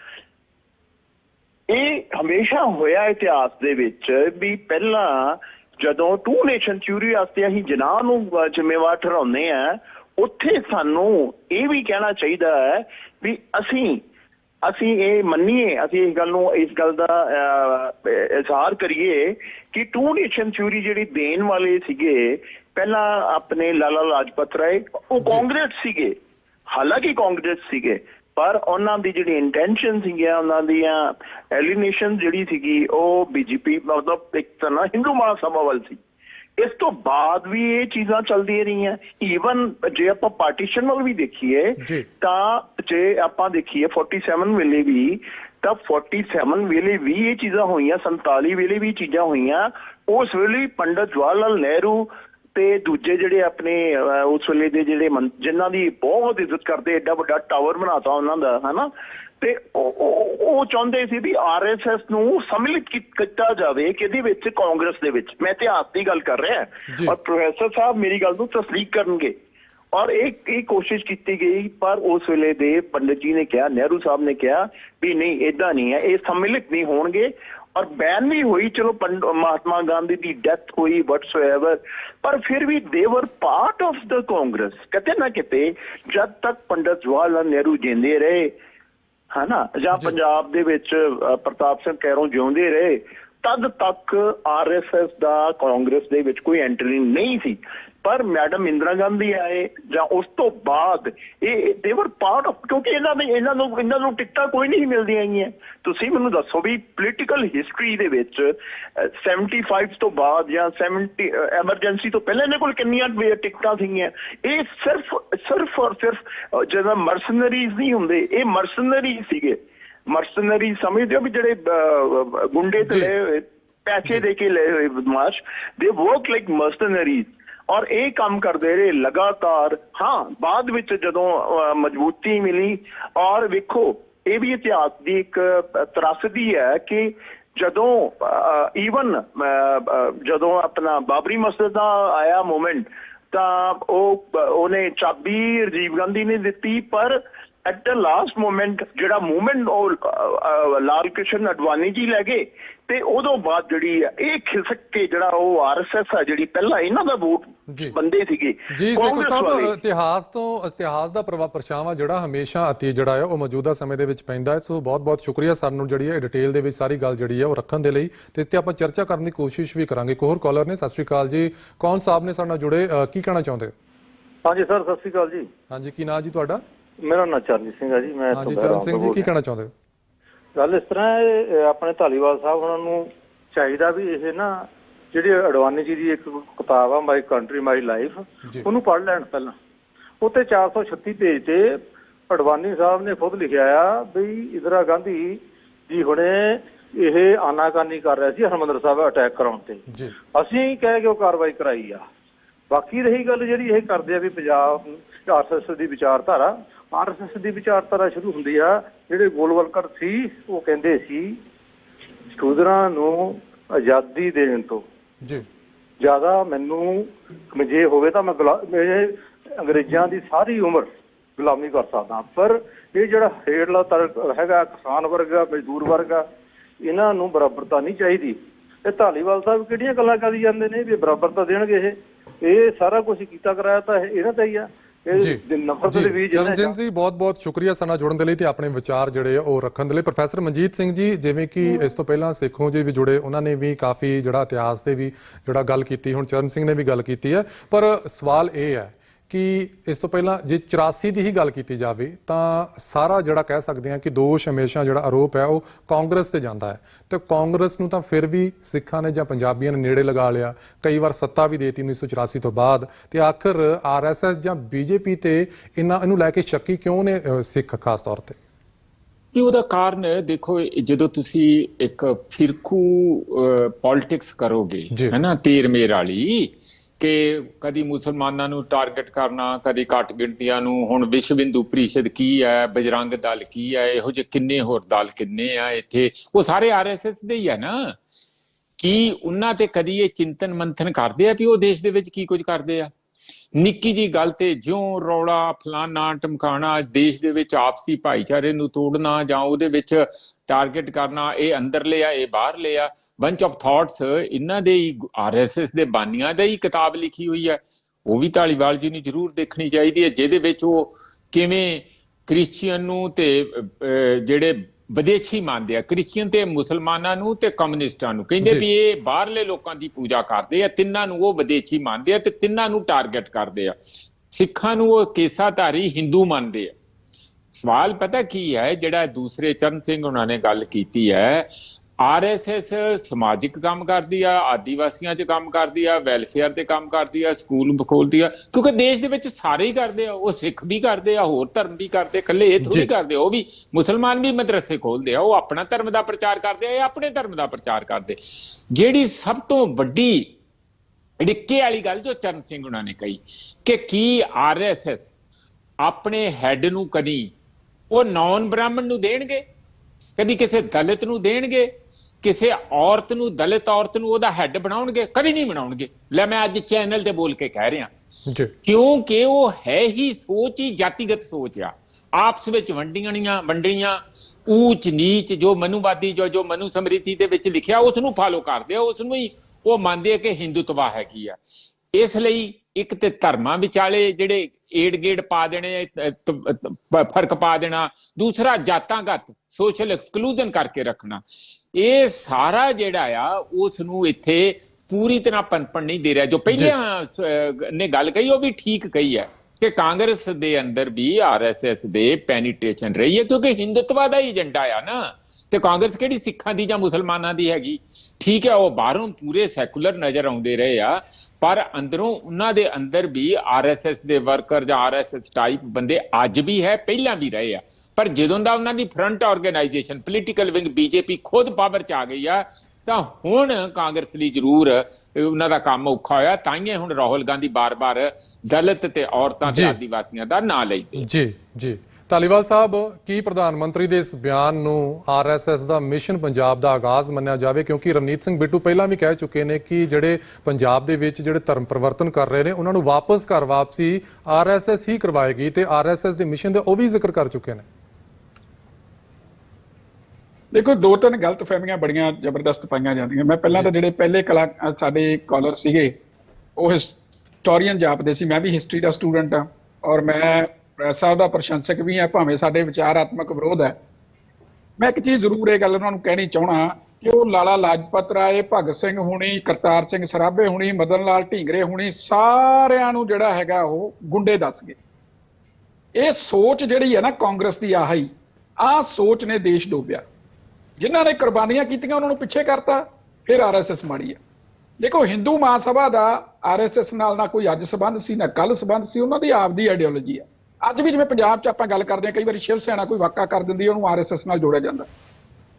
ਇਹ ਹਮੇਸ਼ਾ ਹੋਇਆ ਇਤਿਹਾਸ ਦੇ ਵਿੱਚ ਵੀ ਪਹਿਲਾਂ ਜਦੋਂ ਟੂ ਨੇਸ਼ਨ ਥਿਊਰੀ ਵਾਸਤੇ ਅਸੀਂ ਜਨਾਹ ਨੂੰ ਜ਼ਿੰਮੇਵਾਰ ਠਹਿਰਾਉਂਦੇ ਆ ਉੱਥੇ ਸਾਨੂੰ ਇਹ ਵੀ ਕਹਿਣਾ ਚਾਹੀਦਾ ਹੈ ਵੀ ਅਸੀਂ ਅਸੀਂ ਇਹ ਮੰਨੀਏ ਅਸੀਂ ਇਸ ਗੱਲ ਨੂੰ ਇਸ ਗੱਲ ਦਾ ਇਜ਼ਹਾਰ ਕਰੀਏ ਕਿ ਟੂ ਨੇਸ਼ਨ ਥਿਊਰੀ ਜਿਹੜੀ ਦੇਣ ਵਾਲੇ ਸੀਗੇ ਪਹਿਲਾਂ ਆਪਣੇ ਲਾਲਾ ਲਾਜਪਤ ਰਾਏ ਉਹ ਕਾਂਗਰਸ ਸੀਗੇ। ਹਾਲਾਂਕਿ ਕਾਂਗਰਸ ਸੀਗੇ ਪਰ ਉਹਨਾਂ ਦੀ ਜਿਹੜੀ ਇੰਟੈਂਸ਼ਨ ਸੀਗੀਆਂ ਉਹਨਾਂ ਦੀਆਂ ਐਲੀਨੇਸ਼ਨ ਜਿਹੜੀ ਸੀਗੀ ਉਹ ਬੀਜੇਪੀ ਮਤਲਬ ਇੱਕ ਤਰ੍ਹਾਂ ਹਿੰਦੂ ਮਹਾਸਭਾ ਵੱਲ ਸੀ। ਇਸ ਤੋਂ ਬਾਅਦ ਵੀ ਇਹ ਚੀਜ਼ਾਂ ਚੱਲਦੀਆਂ ਰਹੀਆਂ ਈਵਨ ਜੇ ਆਪਾਂ ਪਾਰਟੀਸ਼ਨ ਵੱਲ ਵੀ ਦੇਖੀਏ। ਤਾਂ ਜੇ ਆਪਾਂ ਦੇਖੀਏ 47 ਵੇਲੇ ਵੀ ਤਾਂ 47 ਵੇਲੇ ਵੀ ਇਹ ਚੀਜ਼ਾਂ ਹੋਈਆਂ 47 ਵੇਲੇ ਵੀ ਚੀਜ਼ਾਂ ਹੋਈਆਂ ਉਸ ਵੇਲੇ ਪੰਡਤ ਜਵਾਹਰ ਲਾਲ ਨਹਿਰੂ ਤੇ ਦੂਜੇ ਜਿਹੜੇ ਆਪਣੇ ਉਸ ਵੇਲੇ ਦੇ ਜਿਹੜੇ ਜਿਨ੍ਹਾਂ ਦੀ ਬਹੁਤ ਇੱਜ਼ਤ ਕਰਦੇ ਐਡਾ ਵੱਡਾ ਟਾਵਰ ਬਣਾਤਾ ਉਹਨਾਂ ਦਾ ਹਨਾ? ਤੇ ਉਹ ਚਾਹੁੰਦੇ ਸੀ ਵੀ ਆਰਐਸਐਸ ਨੂੰ ਸਮਿਲਿਤ ਕੀ- ਕੀਤਾ ਜਾਵੇ ਕਿਹਦੇ ਵਿੱਚ ਕਾਂਗਰਸ ਦੇ ਵਿੱਚ। ਮੈਂ ਇਤਿਹਾਸ ਦੀ ਗੱਲ ਕਰ ਰਿਹਾ। ਔਰ ਪ੍ਰੋਫੈਸਰ ਸਾਹਿਬ ਮੇਰੀ ਗੱਲ ਨੂੰ ਤਸਦੀਕ ਕਰਨਗੇ। ਔਰ ਇੱਕ ਇਹ ਕੋਸ਼ਿਸ਼ ਕੀਤੀ ਗਈ ਪਰ ਉਸ ਵੇਲੇ ਦੇ ਪੰਡਿਤ ਜੀ ਨੇ ਕਿਹਾ ਨਹਿਰੂ ਸਾਹਿਬ ਨੇ ਕਿਹਾ ਵੀ ਨਹੀਂ ਇਦਾਂ ਨਹੀਂ ਹੈ। ਇਹ ਸਮਿਲਿਤ ਨਹੀਂ ਹੋਣਗੇ। ਔਰ ਬੈਨ ਵੀ ਹੋਈ ਚਲੋ ਮਹਾਤਮਾ ਗਾਂਧੀ ਦੀ ਡੈਥ ਹੋਈ ਵਟਸਐਵਰ ਪਰ ਫਿਰ ਵੀ ਦੇ ਵਰ ਪਾਰਟ ਆਫ ਦ ਕਾਂਗਰਸ ਕਿਤੇ ਨਾ ਕਿਤੇ ਜਦ ਤੱਕ ਪੰਡਤ ਜਵਾਹਰ ਲਾਲ ਨਹਿਰੂ ਜਿੰਦੇ ਰਹੇ ਹਨਾ ਜਾਂ ਪੰਜਾਬ ਦੇ ਵਿੱਚ ਪ੍ਰਤਾਪ ਸਿੰਘ ਕੈਰੋਂ ਜਿਉਂਦੇ ਰਹੇ ਤਦ ਤੱਕ ਆਰਐਸਐਸ ਦਾ ਕਾਂਗਰਸ ਦੇ ਵਿੱਚ ਕੋਈ ਐਂਟਰੀ ਨਹੀਂ ਸੀ। ਪਰ ਮੈਡਮ ਇੰਦਰਾ ਗਾਂਧੀ ਆਏ ਜਾਂ ਉਸ ਤੋਂ ਬਾਅਦ ਇਹ ਦੇਵਰ ਪਾਰਟ ਆਫ ਕਿਉਂਕਿ ਇਹਨਾਂ ਨੇ ਇਹਨਾਂ ਨੂੰ ਇਹਨਾਂ ਨੂੰ ਟਿਕਟਾਂ ਕੋਈ ਨਹੀਂ ਮਿਲਦੀਆਂ ਹੈਗੀਆਂ। ਤੁਸੀਂ ਮੈਨੂੰ ਦੱਸੋ ਵੀ ਪੋਲੀਟੀਕਲ ਹਿਸਟਰੀ ਦੇ ਵਿੱਚ ਅ, 75 ਤੋਂ ਬਾਅਦ ਜਾਂ 70 ਐਮਰਜੈਂਸੀ ਤੋਂ ਪਹਿਲਾਂ ਇਹਨਾਂ ਕੋਲ ਕਿੰਨੀਆਂ ਟਿਕਟਾਂ ਸੀਗੀਆਂ? ਇਹ ਸਿਰਫ ਸਿਰਫ ਔਰ ਸਿਰਫ ਜਦੋਂ ਮਰਸਨਰੀਜ਼ ਨਹੀਂ ਹੁੰਦੇ ਇਹ ਮਰਸਨਰੀ ਸੀਗੇ। ਮਰਸਨਰੀ ਸਮਝਦੇ ਹੋ ਵੀ ਜਿਹੜੇ ਗੁੰਡੇ ਤੇ ਪੈਸੇ ਦੇ ਕੇ ਲਏ ਹੋਏ ਬਦਮਾਸ਼ ਦੇ ਵਰਕ ਲਾਈਕ ਮਰਸਨਰੀਜ਼ ਔਰ ਇਹ ਕੰਮ ਕਰਦੇ ਰਹੇ ਲਗਾਤਾਰ। ਹਾਂ, ਬਾਅਦ ਵਿੱਚ ਜਦੋਂ ਮਜ਼ਬੂਤੀ ਮਿਲੀ ਔਰ ਵੇਖੋ, ਇਹ ਵੀ ਇਤਿਹਾਸ ਦੀ ਇੱਕ ਤਰਾਸਦੀ ਹੈ ਕਿ ਜਦੋਂ ਈਵਨ ਜਦੋਂ ਆਪਣਾ ਬਾਬਰੀ ਮਸਜਿਦ ਦਾ ਆਇਆ ਮੂਮੈਂਟ ਤਾਂ ਉਹ ਉਹਨੇ ਚਾਬੀ ਰਾਜੀਵ ਗਾਂਧੀ ਨੇ ਦਿੱਤੀ, ਪਰ ਐਟ ਦ ਲਾਸਟ ਮੂਮੈਂਟ ਜਿਹੜਾ ਮੂਵਮੈਂਟ ਉਹ ਲਾਲ ਕ੍ਰਿਸ਼ਨ ਅਡਵਾਨੀ ਜੀ ਲੈ ਗਏ ਤੇ ਉਦੋਂ ਬਾਅਦ ਜਿਹੜੀ ਆ, ਇਹ ਖਿਸਕ ਕੇ ਜਿਹੜਾ ਉਹ ਆਰਐਸਐਸ ਆ ਜਿਹੜੀ ਪਹਿਲਾਂ ਇਹਨਾਂ ਦਾ ਵੋਟ। ਬੰਦੇ ਸੀਗੇ ਜੀ ਸੇਖੋ ਸਾਹਿਬ। ਇਤਿਹਾਸ ਤੋਂ ਇਤਿਹਾਸ ਦਾ ਪ੍ਰਭਾਵ ਪਰਛਾਵਾਂ ਜਿਹੜਾ ਹਮੇਸ਼ਾ ਅਤੀ ਜਿਹੜਾ ਹੈ ਉਹ ਮੌਜੂਦਾ ਸਮੇਂ ਦੇ ਵਿੱਚ ਪੈਂਦਾ ਹੈ। ਸੋ ਬਹੁਤ-ਬਹੁਤ ਸ਼ੁਕਰੀਆ ਸਾਨੂੰ ਜਿਹੜੀ ਹੈ ਡਿਟੇਲ ਦੇ ਵਿੱਚ ਸਾਰੀ ਗੱਲ ਜਿਹੜੀ ਹੈ ਉਹ ਰੱਖਣ ਦੇ ਲਈ। ਤੇ ਇਸ ਤੇ ਆਪਾਂ ਚਰਚਾ ਕਰਨ ਦੀ ਕੋਸ਼ਿਸ਼ ਵੀ ਕਰਾਂਗੇ। ਇੱਕ ਹੋਰ ਕਾਲਰ ਨੇ ਸਤਿ ਸ਼੍ਰੀ ਅਕਾਲ ਜੀ। ਕੌਣ ਸਾਹਿਬ ਨੇ ਸਾਡੇ ਨਾਲ ਜੁੜੇ ਕੀ ਕਹਿਣਾ ਚਾਹੁੰਦੇ ਹਾਂਜੀ ਸਰ ਸਤਿ ਸ਼੍ਰੀ ਅਕਾਲ ਜੀ। ਹਾਂਜੀ ਕੀ ਨਾਂ ਜੀ ਤੁਹਾਡਾ? ਮੇਰਾ ਨਾਮ ਚਰਨਜੀਤ ਸਿੰਘ ਹੈ ਜੀ ਮੈਂ ਹਾਂਜੀ ਚਰਨ ਸਿੰਘ ਜੀ ਕੀ। ਕਹਿਣਾ ਚਾਹੁੰਦੇ ਹੋ? ਗੱਲ ਇਸ ਤਰ੍ਹਾਂ ਹੈ ਇਹ ਆਪਣੇ ਧਾਲੀਵਾਲ ਸਾਹਿਬ ਉਹਨਾਂ ਨੂੰ ਚਾਹੀਦਾ ਵੀ ਇਹ ਨਾ ਜਿਹੜੀ ਅਡਵਾਨੀ ਜੀ ਦੀ ਇੱਕ ਕਿਤਾਬ ਆ ਮਾਈ ਕੰਟਰੀ ਮਾਈ ਲਾਈਫ ਜੀ। ਉਹਨੂੰ ਪੜ੍ਹ ਲੈਣ ਪਹਿਲਾਂ। ਉੱਤੇ 436 ਪੇਜ ਤੇ ਅਡਵਾਨੀ ਸਾਹਿਬ ਨੇ ਖੁਦ ਲਿਖਿਆ ਆ ਵੀ ਇੰਦਰਾ ਗਾਂਧੀ ਜੀ ਹੁਣੇ ਇਹ ਆਨਾਕਾਨੀ ਕਰ ਰਿਹਾ ਸੀ ਹਰਮੰਦਰ ਸਾਹਿਬ ਅਟੈਕ ਕਰਾਉਣ ਤੇ। ਜੀ। ਅਸੀਂ ਕਹਿ ਕੇ ਉਹ ਕਾਰਵਾਈ ਕਰਾਈ ਆ। ਬਾਕੀ ਰਹੀ ਗੱਲ ਜਿਹੜੀ ਇਹ ਕਰਦੇ ਆ ਵੀ ਪੰਜਾਬ ਆਰਐਸਐਸ ਦੀ ਵਿਚਾਰਧਾਰਾ ਆਰਐਸਐਸ ਦੀ ਵਿਚਾਰਧਾਰਾ ਸ਼ੁਰੂ ਹੁੰਦੀ ਆ ਜਿਹੜੇ ਗੋਲਵਲਕਰ ਸੀ ਉਹ ਕਹਿੰਦੇ ਸੀ ਸ਼ੂਦਰਾਂ ਨੂੰ ਆਜ਼ਾਦੀ ਦੇਣ ਤੋਂ। ਜੀ। ਜ਼ਿਆਦਾ ਮੈਨੂੰ ਜੇ ਹੋਵੇ ਤਾਂ ਮੈਂ ਮੇਰੇ ਅੰਗਰੇਜ਼ਾਂ ਦੀ ਸਾਰੀ ਉਮਰ ਗੁਲਾਮੀ ਕਰ ਸਕਦਾ। ਪਰ ਇਹ ਜਿਹੜਾ ਹੇਠਲਾ ਤਰਕ ਹੈਗਾ ਕਿਸਾਨ ਵਰਗ ਆ ਮਜ਼ਦੂਰ ਵਰਗ ਆ ਇਹਨਾਂ ਨੂੰ ਬਰਾਬਰਤਾ ਨਹੀਂ ਚਾਹੀਦੀ। ਇਹ ਧਾਲੀਵਾਲ ਸਾਹਿਬ ਕਿਹੜੀਆਂ ਗੱਲਾਂ ਕਰੀ ਜਾਂਦੇ ਨੇ ਵੀ ਬਰਾਬਰਤਾ ਦੇਣਗੇ ਇਹ? ਇਹ ਸਾਰਾ ਕੁਝ ਕੀਤਾ ਕਰਾਇਆ ਤਾਂ ਇਹ ਇਹਨਾਂ ਦਾ ਹੀ ਆ। ਜੀ। ਇਹ ਨਫ਼ਰਤ ਦੇ ਬੀਜ ਚਰਨ ਇਹਨਾਂ ਸਿੰਘ ਜੀ ਬਹੁਤ ਬਹੁਤ ਸ਼ੁਕਰੀਆ ਸਾਨੂੰ ਜੁੜਨ ਦੇ ਲਈ ਤੇ ਆਪਣੇ ਵਿਚਾਰ ਜਿਹੜੇ ਆ ਉਹ ਰੱਖਣ ਦੇ ਲਈ। ਪ੍ਰੋਫੈਸਰ ਮਨਜੀਤ ਸਿੰਘ ਜੀ ਜਿਵੇਂ ਕਿ ਇਸ ਤੋਂ ਪਹਿਲਾਂ ਸਿੱਖੋਂ ਜੀ ਵੀ ਜੁੜੇ ਉਹਨਾਂ ਨੇ ਵੀ ਕਾਫੀ ਜਿਹੜਾ ਇਤਿਹਾਸ ਦੇ ਵੀ ਜਿਹੜਾ ਗੱਲ ਕੀਤੀ ਹੁਣ ਚਰਨ ਸਿੰਘ ਨੇ ਵੀ ਗੱਲ ਕੀਤੀ ਹੈ। ਪਰ ਸਵਾਲ ਇਹ ਹੈ ਕਿ ਇਸ ਤੋਂ ਪਹਿਲਾਂ ਜੇ 84 ਦੀ ਹੀ ਗੱਲ ਕੀਤੀ ਜਾਵੇ ਤਾਂ ਸਾਰਾ ਜਿਹੜਾ ਕਹਿ ਸਕਦੇ ਹਾਂ ਕਿ ਦੋਸ਼ ਹਮੇਸ਼ਾ ਜਿਹੜਾ ਆਰੋਪ ਹੈ ਉਹ ਕਾਂਗਰਸ ਤੇ ਜਾਂਦਾ ਹੈ। ਤੇ ਕਾਂਗਰਸ ਨੂੰ ਤਾਂ ਫਿਰ ਵੀ ਸਿੱਖਾਂ ਨੇ ਜਾਂ ਪੰਜਾਬੀਆਂ ਨੇ ਨੇੜੇ ਲਗਾ ਲਿਆ। ਕਈ ਵਾਰ ਸੱਤਾ ਵੀ ਦੇਤੀ 1984 ਤੋਂ ਬਾਅਦ। ਤੇ ਆਖਰ ਆਰਐਸਐਸ ਜਾਂ ਬੀਜੇਪੀ ਤੇ ਇਹਨਾਂ ਇਹਨੂੰ ਲੈ ਕੇ ਸ਼ੱਕੀ ਕਿਉਂ ਨੇ ਸਿੱਖ ਖਾਸ ਤੌਰ ਤੇ? ਇਹ ਉਹਦਾ ਕਾਰਨ ਦੇਖੋ ਜਦੋਂ ਤੁਸੀਂ ਇੱਕ ਫਿਰਕੂ ਪੋਲਿਟਿਕਸ ਕਰੋਗੇ। ਹੈਨਾ ਤੀਰ ਮੇਰ ਵਾਲੀ ਕਿ ਕਦੀ ਮੁਸਲਮਾਨਾਂ ਨੂੰ ਟਾਰਗੇਟ ਕਰਨਾ, ਕਦੀ ਘੱਟ ਗਿਣਤੀਆਂ ਨੂੰ। ਹੁਣ ਵਿਸ਼ਵ ਹਿੰਦੂ ਪ੍ਰੀਸ਼ਦ ਕੀ ਹੈ? ਬਜਰੰਗ ਦਲ ਕੀ ਹੈ? ਇਹੋ ਜਿਹੇ ਕਿੰਨੇ ਹੋਰ ਦਲ ਕਿੰਨੇ ਆ ਇੱਥੇ? ਉਹ ਸਾਰੇ ਆਰਐਸਐਸ ਦੇ ਹੀ ਆ ਨਾ। ਕੀ ਉਹਨਾਂ ਤੇ ਕਦੀ ਇਹ ਚਿੰਤਨ ਮੰਥਨ ਕਰਦੇ ਆ ਵੀ ਉਹ ਦੇਸ਼ ਦੇ ਵਿੱਚ ਕੀ ਕੁਝ ਕਰਦੇ ਆ? ਨਿੱਕੀ ਜੀ ਗੱਲ ਤੇ ਜਿਉਂ ਰੌਲਾ, ਫਲਾਨਾ ਟਮਕਾਣਾ ਦੇਸ਼ ਦੇ ਵਿੱਚ ਆਪਸੀ ਭਾਈਚਾਰੇ ਨੂੰ ਤੋੜਨਾ ਜਾਂ ਉਹਦੇ ਵਿੱਚ ਟਾਰਗੇਟ ਕਰਨਾ, ਇਹ ਅੰਦਰ ਲਿਆ, ਇਹ ਬਾਹਰ ਲਿਆ ਬੰਚ ਆਫ ਥਾਟਸ ਇਹਨਾਂ ਦੇ ਹੀ ਆਰਐਸਐਸ ਦੇ ਬਾਨੀਆਂ ਦੇ ਹੀ ਕਿਤਾਬ ਲਿਖੀ ਹੋਈ ਹੈ। ਉਹ ਵੀ ਢਾਲੀਵਾਲ ਜੀ ਨੂੰ ਜ਼ਰੂਰ ਦੇਖਣੀ ਚਾਹੀਦੀ ਹੈ ਜਿਹਦੇ ਵਿੱਚ ਉਹ ਕਿਵੇਂ ਕ੍ਰਿਸਚੀਅਨ ਨੂੰ ਤੇ ਜਿਹੜੇ ਵਿਦੇਸ਼ੀ ਮੰਨਦੇ ਆ ਕ੍ਰਿਸਚੀਅਨ ਤੇ ਮੁਸਲਮਾਨਾਂ ਨੂੰ ਤੇ ਕਮਿਊਨਿਸਟਾਂ ਨੂੰ। ਕਹਿੰਦੇ। ਵੀ ਇਹ ਬਾਹਰਲੇ ਲੋਕਾਂ ਦੀ ਪੂਜਾ ਕਰਦੇ ਆ ਤਿੰਨਾਂ ਨੂੰ ਉਹ ਵਿਦੇਸ਼ੀ ਮੰਨਦੇ ਆ ਤੇ ਤਿੰਨਾਂ ਨੂੰ ਟਾਰਗੇਟ ਕਰਦੇ ਆ। ਸਿੱਖਾਂ ਨੂੰ ਉਹ ਕੇਸਾਧਾਰੀ ਹਿੰਦੂ ਮੰਨਦੇ ਆ। ਸਵਾਲ ਪਤਾ ਕੀ ਹੈ ਜਿਹੜਾ ਦੂਸਰੇ ਚਰਨ ਸਿੰਘ ਉਹਨਾਂ ਨੇ ਗੱਲ ਕੀਤੀ ਹੈ ਆਰਐਸਐਸ ਸਮਾਜਿਕ ਕੰਮ ਕਰਦੀ ਆ ਆਦੀਵਾਸੀਆਂ 'ਚ ਕੰਮ ਕਰਦੀ ਆ ਵੈਲਫੇਅਰ ਤੇ ਕੰਮ ਕਰਦੀ ਆ ਸਕੂਲ ਖੋਲਦੀ ਆ ਕਿਉਂਕਿ ਦੇਸ਼ ਦੇ ਵਿੱਚ ਸਾਰੇ ਹੀ ਕਰਦੇ ਆ ਉਹ ਸਿੱਖ ਵੀ ਕਰਦੇ ਆ ਹੋਰ ਧਰਮ ਵੀ ਕਰਦੇ ਇਕੱਲੇ ਇਹ ਥੋੜੀ। ਕਰਦੇ ਉਹ ਵੀ ਮੁਸਲਮਾਨ ਵੀ ਮਦਰਸੇ ਖੋਲਦੇ ਆ ਉਹ ਆਪਣਾ ਧਰਮ ਦਾ ਪ੍ਰਚਾਰ ਕਰਦੇ ਆ ਇਹ ਆਪਣੇ ਧਰਮ ਦਾ ਪ੍ਰਚਾਰ ਕਰਦੇ। ਜਿਹੜੀ ਸਭ ਤੋਂ ਵੱਡੀ ਡਿੱਕੇ ਵਾਲੀ ਗੱਲ ਜੋ ਚਰਨ ਸਿੰਘ ਉਹਨਾਂ ਨੇ ਕਹੀ ਕਿ ਕੀ ਆਰਐਸਐਸ ਆਪਣੇ ਹੈੱਡ ਨੂੰ ਕਦੀ ਉਹ ਨੌਨ ਬ੍ਰਾਹਮਣ ਨੂੰ ਦੇਣਗੇ? ਕਦੀ ਕਿਸੇ ਦਲਿਤ ਨੂੰ ਦੇਣਗੇ? ਕਿਸੇ ਔਰਤ ਨੂੰ ਦਲਿਤ ਔਰਤ ਨੂੰ ਉਹਦਾ ਹੈੱਡ ਬਣਾਉਣਗੇ? ਕਦੀ ਨਹੀਂ ਬਣਾਉਣਗੇ। ਲੈ ਮੈਂ ਅੱਜ ਚੈਨਲ ਤੇ ਬੋਲ ਕੇ ਕਹਿ ਰਿਹਾ। ਜੀ। ਕਿਉਂਕਿ ਉਹ ਹੈ ਹੀ ਸੋਚ ਹੀ ਜਾਤੀਗਤ ਸੋਚ ਆ। ਆਪਸ ਵਿੱਚ ਵੰਡੀਆਂ ਵੰਡੀਆਂ ਊਚ ਨੀਚ ਜੋ ਮਨੂਵਾਦੀ ਜੋ ਜੋ ਮਨੂ ਸਮ੍ਰਿਤੀ ਦੇ ਵਿੱਚ ਲਿਖਿਆ ਉਸ ਨੂੰ ਫਾਲੋ ਕਰਦੇ ਆ ਉਸ ਨੂੰ ਹੀ ਉਹ ਮੰਨਦੇ ਆ ਕਿ ਹਿੰਦੂਤਵਾ ਹੈਗੀ ਆ। ਇਸ ਲਈ ਇੱਕ ਤੇ ਧਰਮਾਂ ਵਿਚਾਲੇ ਜਿਹੜੇ ਏਡ ਗੇੜ ਪਾ ਦੇਣੇ ਫ਼ਰਕ ਪਾ ਦੇਣਾ। ਦੂਸਰਾ ਜਾਤਾਂਗਤ ਸੋਸ਼ਲ ਐਕਸਕਲੂਜਨ ਕਰਕੇ ਰੱਖਣਾ। ਇਹ ਸਾਰਾ ਜਿਹੜਾ ਆ ਉਸ ਨੂੰ ਇੱਥੇ ਪੂਰੀ ਤਰ੍ਹਾਂ ਪਨਪਣ ਨਹੀਂ ਦੇ ਰਿਹਾ। ਜੋ ਪਹਿਲਾਂ ਨੇ ਗੱਲ ਕਹੀ ਉਹ ਵੀ ਠੀਕ ਕਹੀ ਹੈ ਕਿ ਕਾਂਗਰਸ ਦੇ ਅੰਦਰ ਵੀ ਆਰਐਸਐਸ ਦੇ ਪੈਨੀਟ੍ਰੇਸ਼ਨ ਰਹੀ ਹੈ ਕਿਉਂਕਿ ਹਿੰਦੁੱਤਵਾ ਦਾ ਹੀ ਏਜੰਡਾ ਆ ਨਾ। ਤੇ ਕਾਂਗਰਸ ਕਿਹੜੀ ਸਿੱਖਾਂ ਦੀ ਜਾਂ ਮੁਸਲਮਾਨਾਂ ਦੀ ਹੈਗੀ? ਠੀਕ ਹੈ ਉਹ ਬਾਹਰੋਂ ਪੂਰੇ ਸੈਕੂਲਰ ਨਜ਼ਰ ਆਉਂਦੇ ਰਹੇ ਆ ਪਰ ਅੰਦਰੋਂ ਉਹਨਾਂ ਦੇ ਅੰਦਰ ਵੀ ਆਰਐਸਐਸ ਦੇ ਵਰਕਰ ਜਾਂ ਆਰਐਸਐਸ ਟਾਈਪ ਬੰਦੇ ਅੱਜ ਵੀ ਹੈ ਪਹਿਲਾਂ ਵੀ ਰਹੇ ਆ। ਪਰ ਜਦੋਂ ਦਾ ਉਹਨਾਂ ਦੀ front organisation political wing BJP ਖੁਦ ਪਾਵਰ ਚ ਆ ਗਈ ਆ ਤਾਂ ਹੁਣ ਕਾਂਗਰਸ ਲਈ ਜ਼ਰੂਰ ਉਹਨਾਂ ਦਾ ਕੰਮ ਔਖਾ ਹੋਇਆ ਤਾਂ ਹੀ ਹੁਣ ਰਾਹੁਲ ਗਾਂਧੀ ਬਾਰ-ਬਾਰ ਦਲਿਤ ਤੇ ਔਰਤਾਂ ਤੇ। ਆਦੀਵਾਸੀਆਂ ਦਾ ਨਾਂ ਲੈਂਦੇ ਜੀ ਜੀ। ਧਾਲੀਵਾਲ ਸਾਹਿਬ ਕੀ ਪ੍ਰਧਾਨ ਮੰਤਰੀ ਦੇ ਇਸ ਬਿਆਨ ਨੂੰ ਆਰਐਸਐਸ ਦਾ ਮਿਸ਼ਨ ਪੰਜਾਬ ਦਾ ਆਗਾਜ਼ ਮੰਨਿਆ ਜਾਵੇ? ਕਿਉਂਕਿ ਰਵਨੀਤ ਸਿੰਘ ਬਿੱਟੂ ਪਹਿਲਾਂ ਵੀ ਕਹਿ ਚੁੱਕੇ ਨੇ ਕਿ ਜਿਹੜੇ ਪੰਜਾਬ ਦੇ ਵਿੱਚ ਜਿਹੜੇ ਧਰਮ ਪਰਿਵਰਤਨ ਕਰ ਰਹੇ ਨੇ ਉਹਨਾਂ ਨੂੰ ਵਾਪਸ ਘਰ ਵਾਪਸੀ ਆਰਐਸਐਸ ਹੀ ਕਰਵਾਏਗੀ ਤੇ ਆਰਐਸਐਸ ਦੇ ਮਿਸ਼ਨ ਦਾ ਉਹ ਵੀ ਜ਼ਿਕਰ ਕਰ ਚੁੱਕੇ ਨੇ। ਦੇਖੋ ਦੋ ਤਿੰਨ ਗਲਤਫਹਿਮੀਆਂ ਬੜੀਆਂ ਜ਼ਬਰਦਸਤ ਪਾਈਆਂ ਜਾਂਦੀਆਂ। ਮੈਂ ਪਹਿਲਾਂ ਤਾਂ ਜਿਹੜੇ ਪਹਿਲੇ ਕਲਾ ਸਾਡੇ ਕਾਲਰ ਸੀਗੇ ਉਹ ਹਿਸਟੋਰੀਅਨ ਜਾਪਦੇ ਸੀ। ਮੈਂ ਵੀ ਹਿਸਟਰੀ ਦਾ ਸਟੂਡੈਂਟ ਆ ਔਰ ਮੈਂ ਪ੍ਰੈਸ ਸਾਹਿਬ ਦਾ ਪ੍ਰਸ਼ੰਸਕ ਵੀ ਆ ਭਾਵੇਂ ਸਾਡੇ ਵਿਚਾਰਾਤਮਕ ਵਿਰੋਧ ਹੈ। ਮੈਂ ਇੱਕ ਚੀਜ਼ ਜ਼ਰੂਰ ਇਹ ਗੱਲ ਉਹਨਾਂ ਨੂੰ ਕਹਿਣੀ ਚਾਹਣਾ ਕਿ ਉਹ ਲਾਲਾ ਲਾਜਪਤ ਰਾਏ ਭਗਤ ਸਿੰਘ ਹੁਣੀ ਕਰਤਾਰ ਸਿੰਘ ਸਰਾਭੇ ਹੁਣੀ ਮਦਨ ਲਾਲ ਢੀਂਗਰੇ ਹੁਣੀ ਸਾਰਿਆਂ ਨੂੰ ਜਿਹੜਾ ਹੈਗਾ ਉਹ ਗੁੰਡੇ ਦੱਸ ਗਏ। ਇਹ ਸੋਚ ਜਿਹੜੀ ਹੈ ਨਾ ਕਾਂਗਰਸ ਦੀ ਆਹੀ ਆਹ ਸੋਚ ਨੇ ਦੇਸ਼ ਡੋਬਿਆ। ਜਿਨ੍ਹਾਂ ਨੇ ਕੁਰਬਾਨੀਆਂ ਕੀਤੀਆਂ, ਉਹਨਾਂ ਨੂੰ ਪਿੱਛੇ ਕਰਤਾ, ਫਿਰ ਆਰਐਸਐਸ ਮਾੜੀ ਹੈ। ਦੇਖੋ, ਹਿੰਦੂ ਮਹਾਸਭਾ ਦਾ ਆਰਐਸਐਸ ਨਾਲ ਨਾ ਕੋਈ ਅੱਜ ਸਬੰਧ ਸੀ, ਨਾ ਕੱਲ ਸਬੰਧ ਸੀ, ਉਹਨਾਂ ਦੀ ਆਪਦੀ ਆਈਡੀਓਲੋਜੀ ਹੈ। ਅੱਜ ਵੀ ਜਿਵੇਂ ਪੰਜਾਬ 'ਚ ਆਪਾਂ ਗੱਲ ਕਰਦੇ ਹਾਂ, ਕਈ ਵਾਰੀ ਸ਼ਿਵ ਸੈਨਾ ਕੋਈ ਵਾਕਾ ਕਰ ਦਿੰਦੀ ਹੈ, ਉਹਨੂੰ ਆਰਐਸਐਸ ਨਾਲ ਜੋੜਿਆ ਜਾਂਦਾ।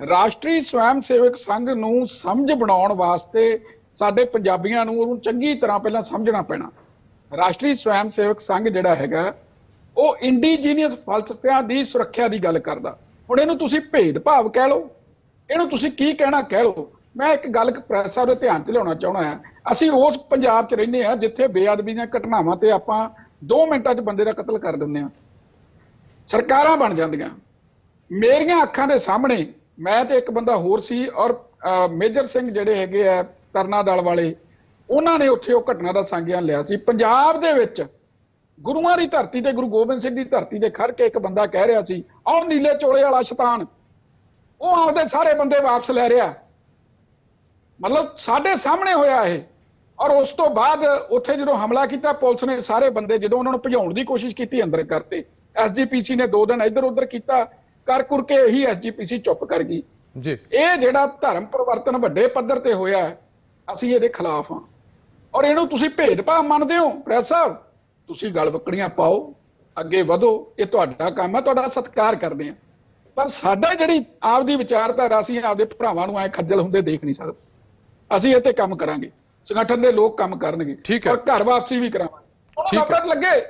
ਰਾਸ਼ਟਰੀ ਸਵੈਮ ਸੇਵਕ ਸੰਘ ਨੂੰ ਸਮਝ ਬਣਾਉਣ ਵਾਸਤੇ ਸਾਡੇ ਪੰਜਾਬੀਆਂ ਨੂੰ ਉਹਨੂੰ ਚੰਗੀ ਤਰ੍ਹਾਂ ਪਹਿਲਾਂ ਸਮਝਣਾ ਪੈਣਾ। ਰਾਸ਼ਟਰੀ ਸਵੈਮ ਸੇਵਕ ਸੰਘ ਜਿਹੜਾ ਹੈਗਾ, ਉਹ ਇੰਡੀਜੀਨੀਅਸ ਫਲਸਫਿਆਂ ਦੀ ਸੁਰੱਖਿਆ ਦੀ ਗੱਲ ਕਰਦਾ। ਹੁਣ ਇਹਨੂੰ ਤੁਸੀਂ ਭੇਦਭਾਵ ਕਹਿ ਲਓ। ਇਹਨੂੰ ਤੁਸੀਂ ਕੀ ਕਹਿਣਾ ਕਹਿ ਲਓ। ਮੈਂ ਇੱਕ ਗੱਲ ਪ੍ਰੈਸ ਸਾਹਿਬ ਦੇ ਧਿਆਨ 'ਚ ਲਿਆਉਣਾ ਚਾਹੁੰਦਾ ਹਾਂ। ਅਸੀਂ ਉਸ ਪੰਜਾਬ 'ਚ ਰਹਿੰਦੇ ਆ ਜਿੱਥੇ ਬੇਅਦਬੀ ਦੀਆਂ ਘਟਨਾਵਾਂ ਤੇ ਆਪਾਂ 2 ਮਿੰਟਾਂ 'ਚ ਬੰਦੇ ਦਾ ਕਤਲ ਕਰ ਦਿੰਦੇ ਆ ਸਰਕਾਰਾਂ ਬਣ ਜਾਂਦੀਆਂ। ਮੇਰੀਆਂ ਅੱਖਾਂ ਦੇ ਸਾਹਮਣੇ ਮੈਂ ਤੇ ਇੱਕ ਬੰਦਾ ਹੋਰ ਸੀ ਔਰ ਮੇਜਰ ਸਿੰਘ ਜਿਹੜੇ ਹੈਗੇ ਆ ਤਰਨਾ ਦਲ ਵਾਲੇ, ਉਹਨਾਂ ਨੇ ਉੱਥੇ ਉਹ ਘਟਨਾ ਦਾ ਸੰਗਿਆਨ ਲਿਆ ਸੀ। ਪੰਜਾਬ ਦੇ ਵਿੱਚ ਗੁਰੂਆਂ ਦੀ ਧਰਤੀ ਤੇ ਗੁਰੂ ਗੋਬਿੰਦ ਸਿੰਘ ਦੀ ਧਰਤੀ ਤੇ ਖੜ ਕੇ ਇੱਕ ਬੰਦਾ ਕਹਿ ਰਿਹਾ ਸੀ ਆਹ ਨੀਲੇ ਚੋਲੇ ਵਾਲਾ ਸ਼ੈਤਾਨ ਉਹ ਆਪਦੇ ਸਾਰੇ ਬੰਦੇ ਵਾਪਸ ਲੈ ਰਿਹਾ। ਮਤਲਬ ਸਾਡੇ ਸਾਹਮਣੇ ਹੋਇਆ ਇਹ। ਔਰ ਉਸ ਤੋਂ ਬਾਅਦ ਉੱਥੇ ਜਦੋਂ ਹਮਲਾ ਕੀਤਾ ਪੁਲਿਸ ਨੇ ਸਾਰੇ ਬੰਦੇ ਜਦੋਂ ਉਹਨਾਂ ਨੂੰ ਭਜਾਉਣ ਦੀ ਕੋਸ਼ਿਸ਼ ਕੀਤੀ ਅੰਦਰ ਕਰਤੇ। ਐਸਜੀਪੀਸੀ ਨੇ ਦੋ ਦਿਨ ਇੱਧਰ ਉੱਧਰ ਕੀਤਾ। ਕਰ ਕੁਰ ਕੇ ਇਹੀ ਐਸਜੀਪੀਸੀ ਚੁੱਪ ਕਰ ਗਈ। ਜੀ। ਇਹ ਜਿਹੜਾ ਧਰਮ ਪਰਿਵਰਤਨ ਵੱਡੇ ਪੱਧਰ ਤੇ ਹੋਇਆ ਹੈ, ਅਸੀਂ ਇਹਦੇ ਖਿਲਾਫ ਹਾਂ। ਔਰ ਇਹਨੂੰ ਤੁਸੀਂ ਭੇਦਭਾਵ ਮੰਨਦੇ ਹੋ ਪ੍ਰੈਸ ਸਾਹਿਬ? ਤੁਸੀਂ ਗੱਲ ਬੱਕੜੀਆਂ ਪਾਓ ਅੱਗੇ ਵਧੋ ਇਹ ਤੁਹਾਡਾ ਕੰਮ ਹੈ ਤੁਹਾਡਾ ਸਤਿਕਾਰ ਕਰਦੇ ਹਾਂ। ਪਰ ਸਾਡਾ ਜਿਹੜੀ ਆਪਦੀ ਵਿਚਾਰਧਾਰਾ ਅਸੀਂ ਆਪਦੇ ਭਰਾਵਾਂ ਨੂੰ ਐ ਖੱਜਲ ਹੁੰਦੇ ਦੇਖ ਨਹੀਂ ਸਕਦੇ। ਅਸੀਂ ਤੇ ਕੰਮ ਕਰਾਂਗੇ। ਸੰਗਠਨ ਦੇ ਲੋਕ ਕੰਮ ਕਰਨਗੇ। ਔਰ ਘਰ ਵਾਪਸੀ ਵੀ ਕਰਾਵਾਂਗੇ। ਠੀਕ ਹੈ। ਲੱਗੇ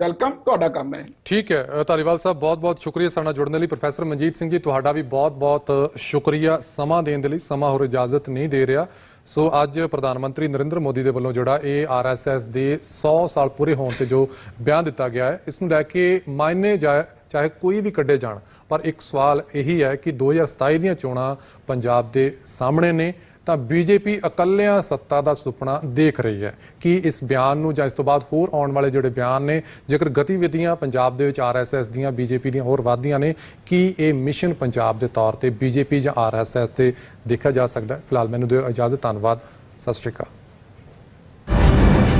ਵੈਲਕਮ ਤੁਹਾਡਾ ਕੰਮ ਹੈ। ਠੀਕ ਹੈ। ਅ, ਧਾਲੀਵਾਲ ਸਾਹਿਬ ਬਹੁਤ-ਬਹੁਤ ਸ਼ੁਕਰੀਆ ਸਾਡੇ ਨਾਲ ਜੁੜਨ ਲਈ। ਪ੍ਰੋਫੈਸਰ ਮਨਜੀਤ ਸਿੰਘ ਜੀ ਤੁਹਾਡਾ ਵੀ ਬਹੁਤ-ਬਹੁਤ ਸ਼ੁਕਰੀਆ। ਸਮਾਂ ਦੇਣ ਦੇ ਲਈ ਸਮਾਂ ਹੋਰ ਇਜਾਜ਼ਤ ਨਹੀਂ ਦੇ ਰਿਹਾ। ਸੋ ਅੱਜ ਪ੍ਰਧਾਨ ਮੰਤਰੀ ਨਰਿੰਦਰ ਮੋਦੀ ਦੇ ਵੱਲੋਂ ਜਿਹੜਾ ਇਹ ਆਰਐਸਐਸ ਦੇ 100 ਸਾਲ ਪੂਰੇ ਹੋਣ ਤੇ ਜੋ ਬਿਆਨ ਦਿੱਤਾ ਗਿਆ ਹੈ ਇਸ ਨੂੰ ਲੈ ਕੇ ਮਾਇਨੇ ਜਾ- ਚਾਹੇ ਕੋਈ ਵੀ ਕੱਢੇ ਜਾਣ। ਪਰ ਇੱਕ ਸਵਾਲ ਇਹੀ ਹੈ ਕਿ 2027 ਦੀਆਂ ਚੋਣਾਂ ਪੰਜਾਬ ਦੇ ਸਾਹਮਣੇ ਨੇ, ਤਾਂ ਬੀਜੇਪੀ ਇਕੱਲਿਆਂ ਸੱਤਾ ਦਾ ਸੁਪਨਾ ਦੇਖ ਰਹੀ ਹੈ। ਕਿ ਇਸ ਬਿਆਨ ਨੂੰ ਜਾਂ ਇਸ ਤੋਂ ਬਾਅਦ ਹੋਰ ਆਉਣ ਵਾਲੇ ਜਿਹੜੇ ਬਿਆਨ ਨੇ, ਜੇਕਰ ਗਤੀਵਿਧੀਆਂ ਪੰਜਾਬ ਦੇ ਵਿੱਚ ਆਰਐਸਐਸ ਦੀਆਂ ਬੀਜੇਪੀ ਦੀਆਂ ਹੋਰ ਵਧਦੀਆਂ ਨੇ, ਕੀ ਇਹ ਮਿਸ਼ਨ ਪੰਜਾਬ ਦੇ ਤੌਰ ਤੇ ਬੀਜੇਪੀ ਜਾਂ ਆਰਐਸਐਸ ਤੇ ਦੇਖਿਆ ਜਾ ਸਕਦਾ ਹੈ? ਫਿਲਹਾਲ ਮੈਨੂੰ ਦਿਓ ਇਜਾਜ਼ਤ, ਧੰਨਵਾਦ, ਸਤਿ ਸ਼੍ਰੀ ਅਕਾਲ।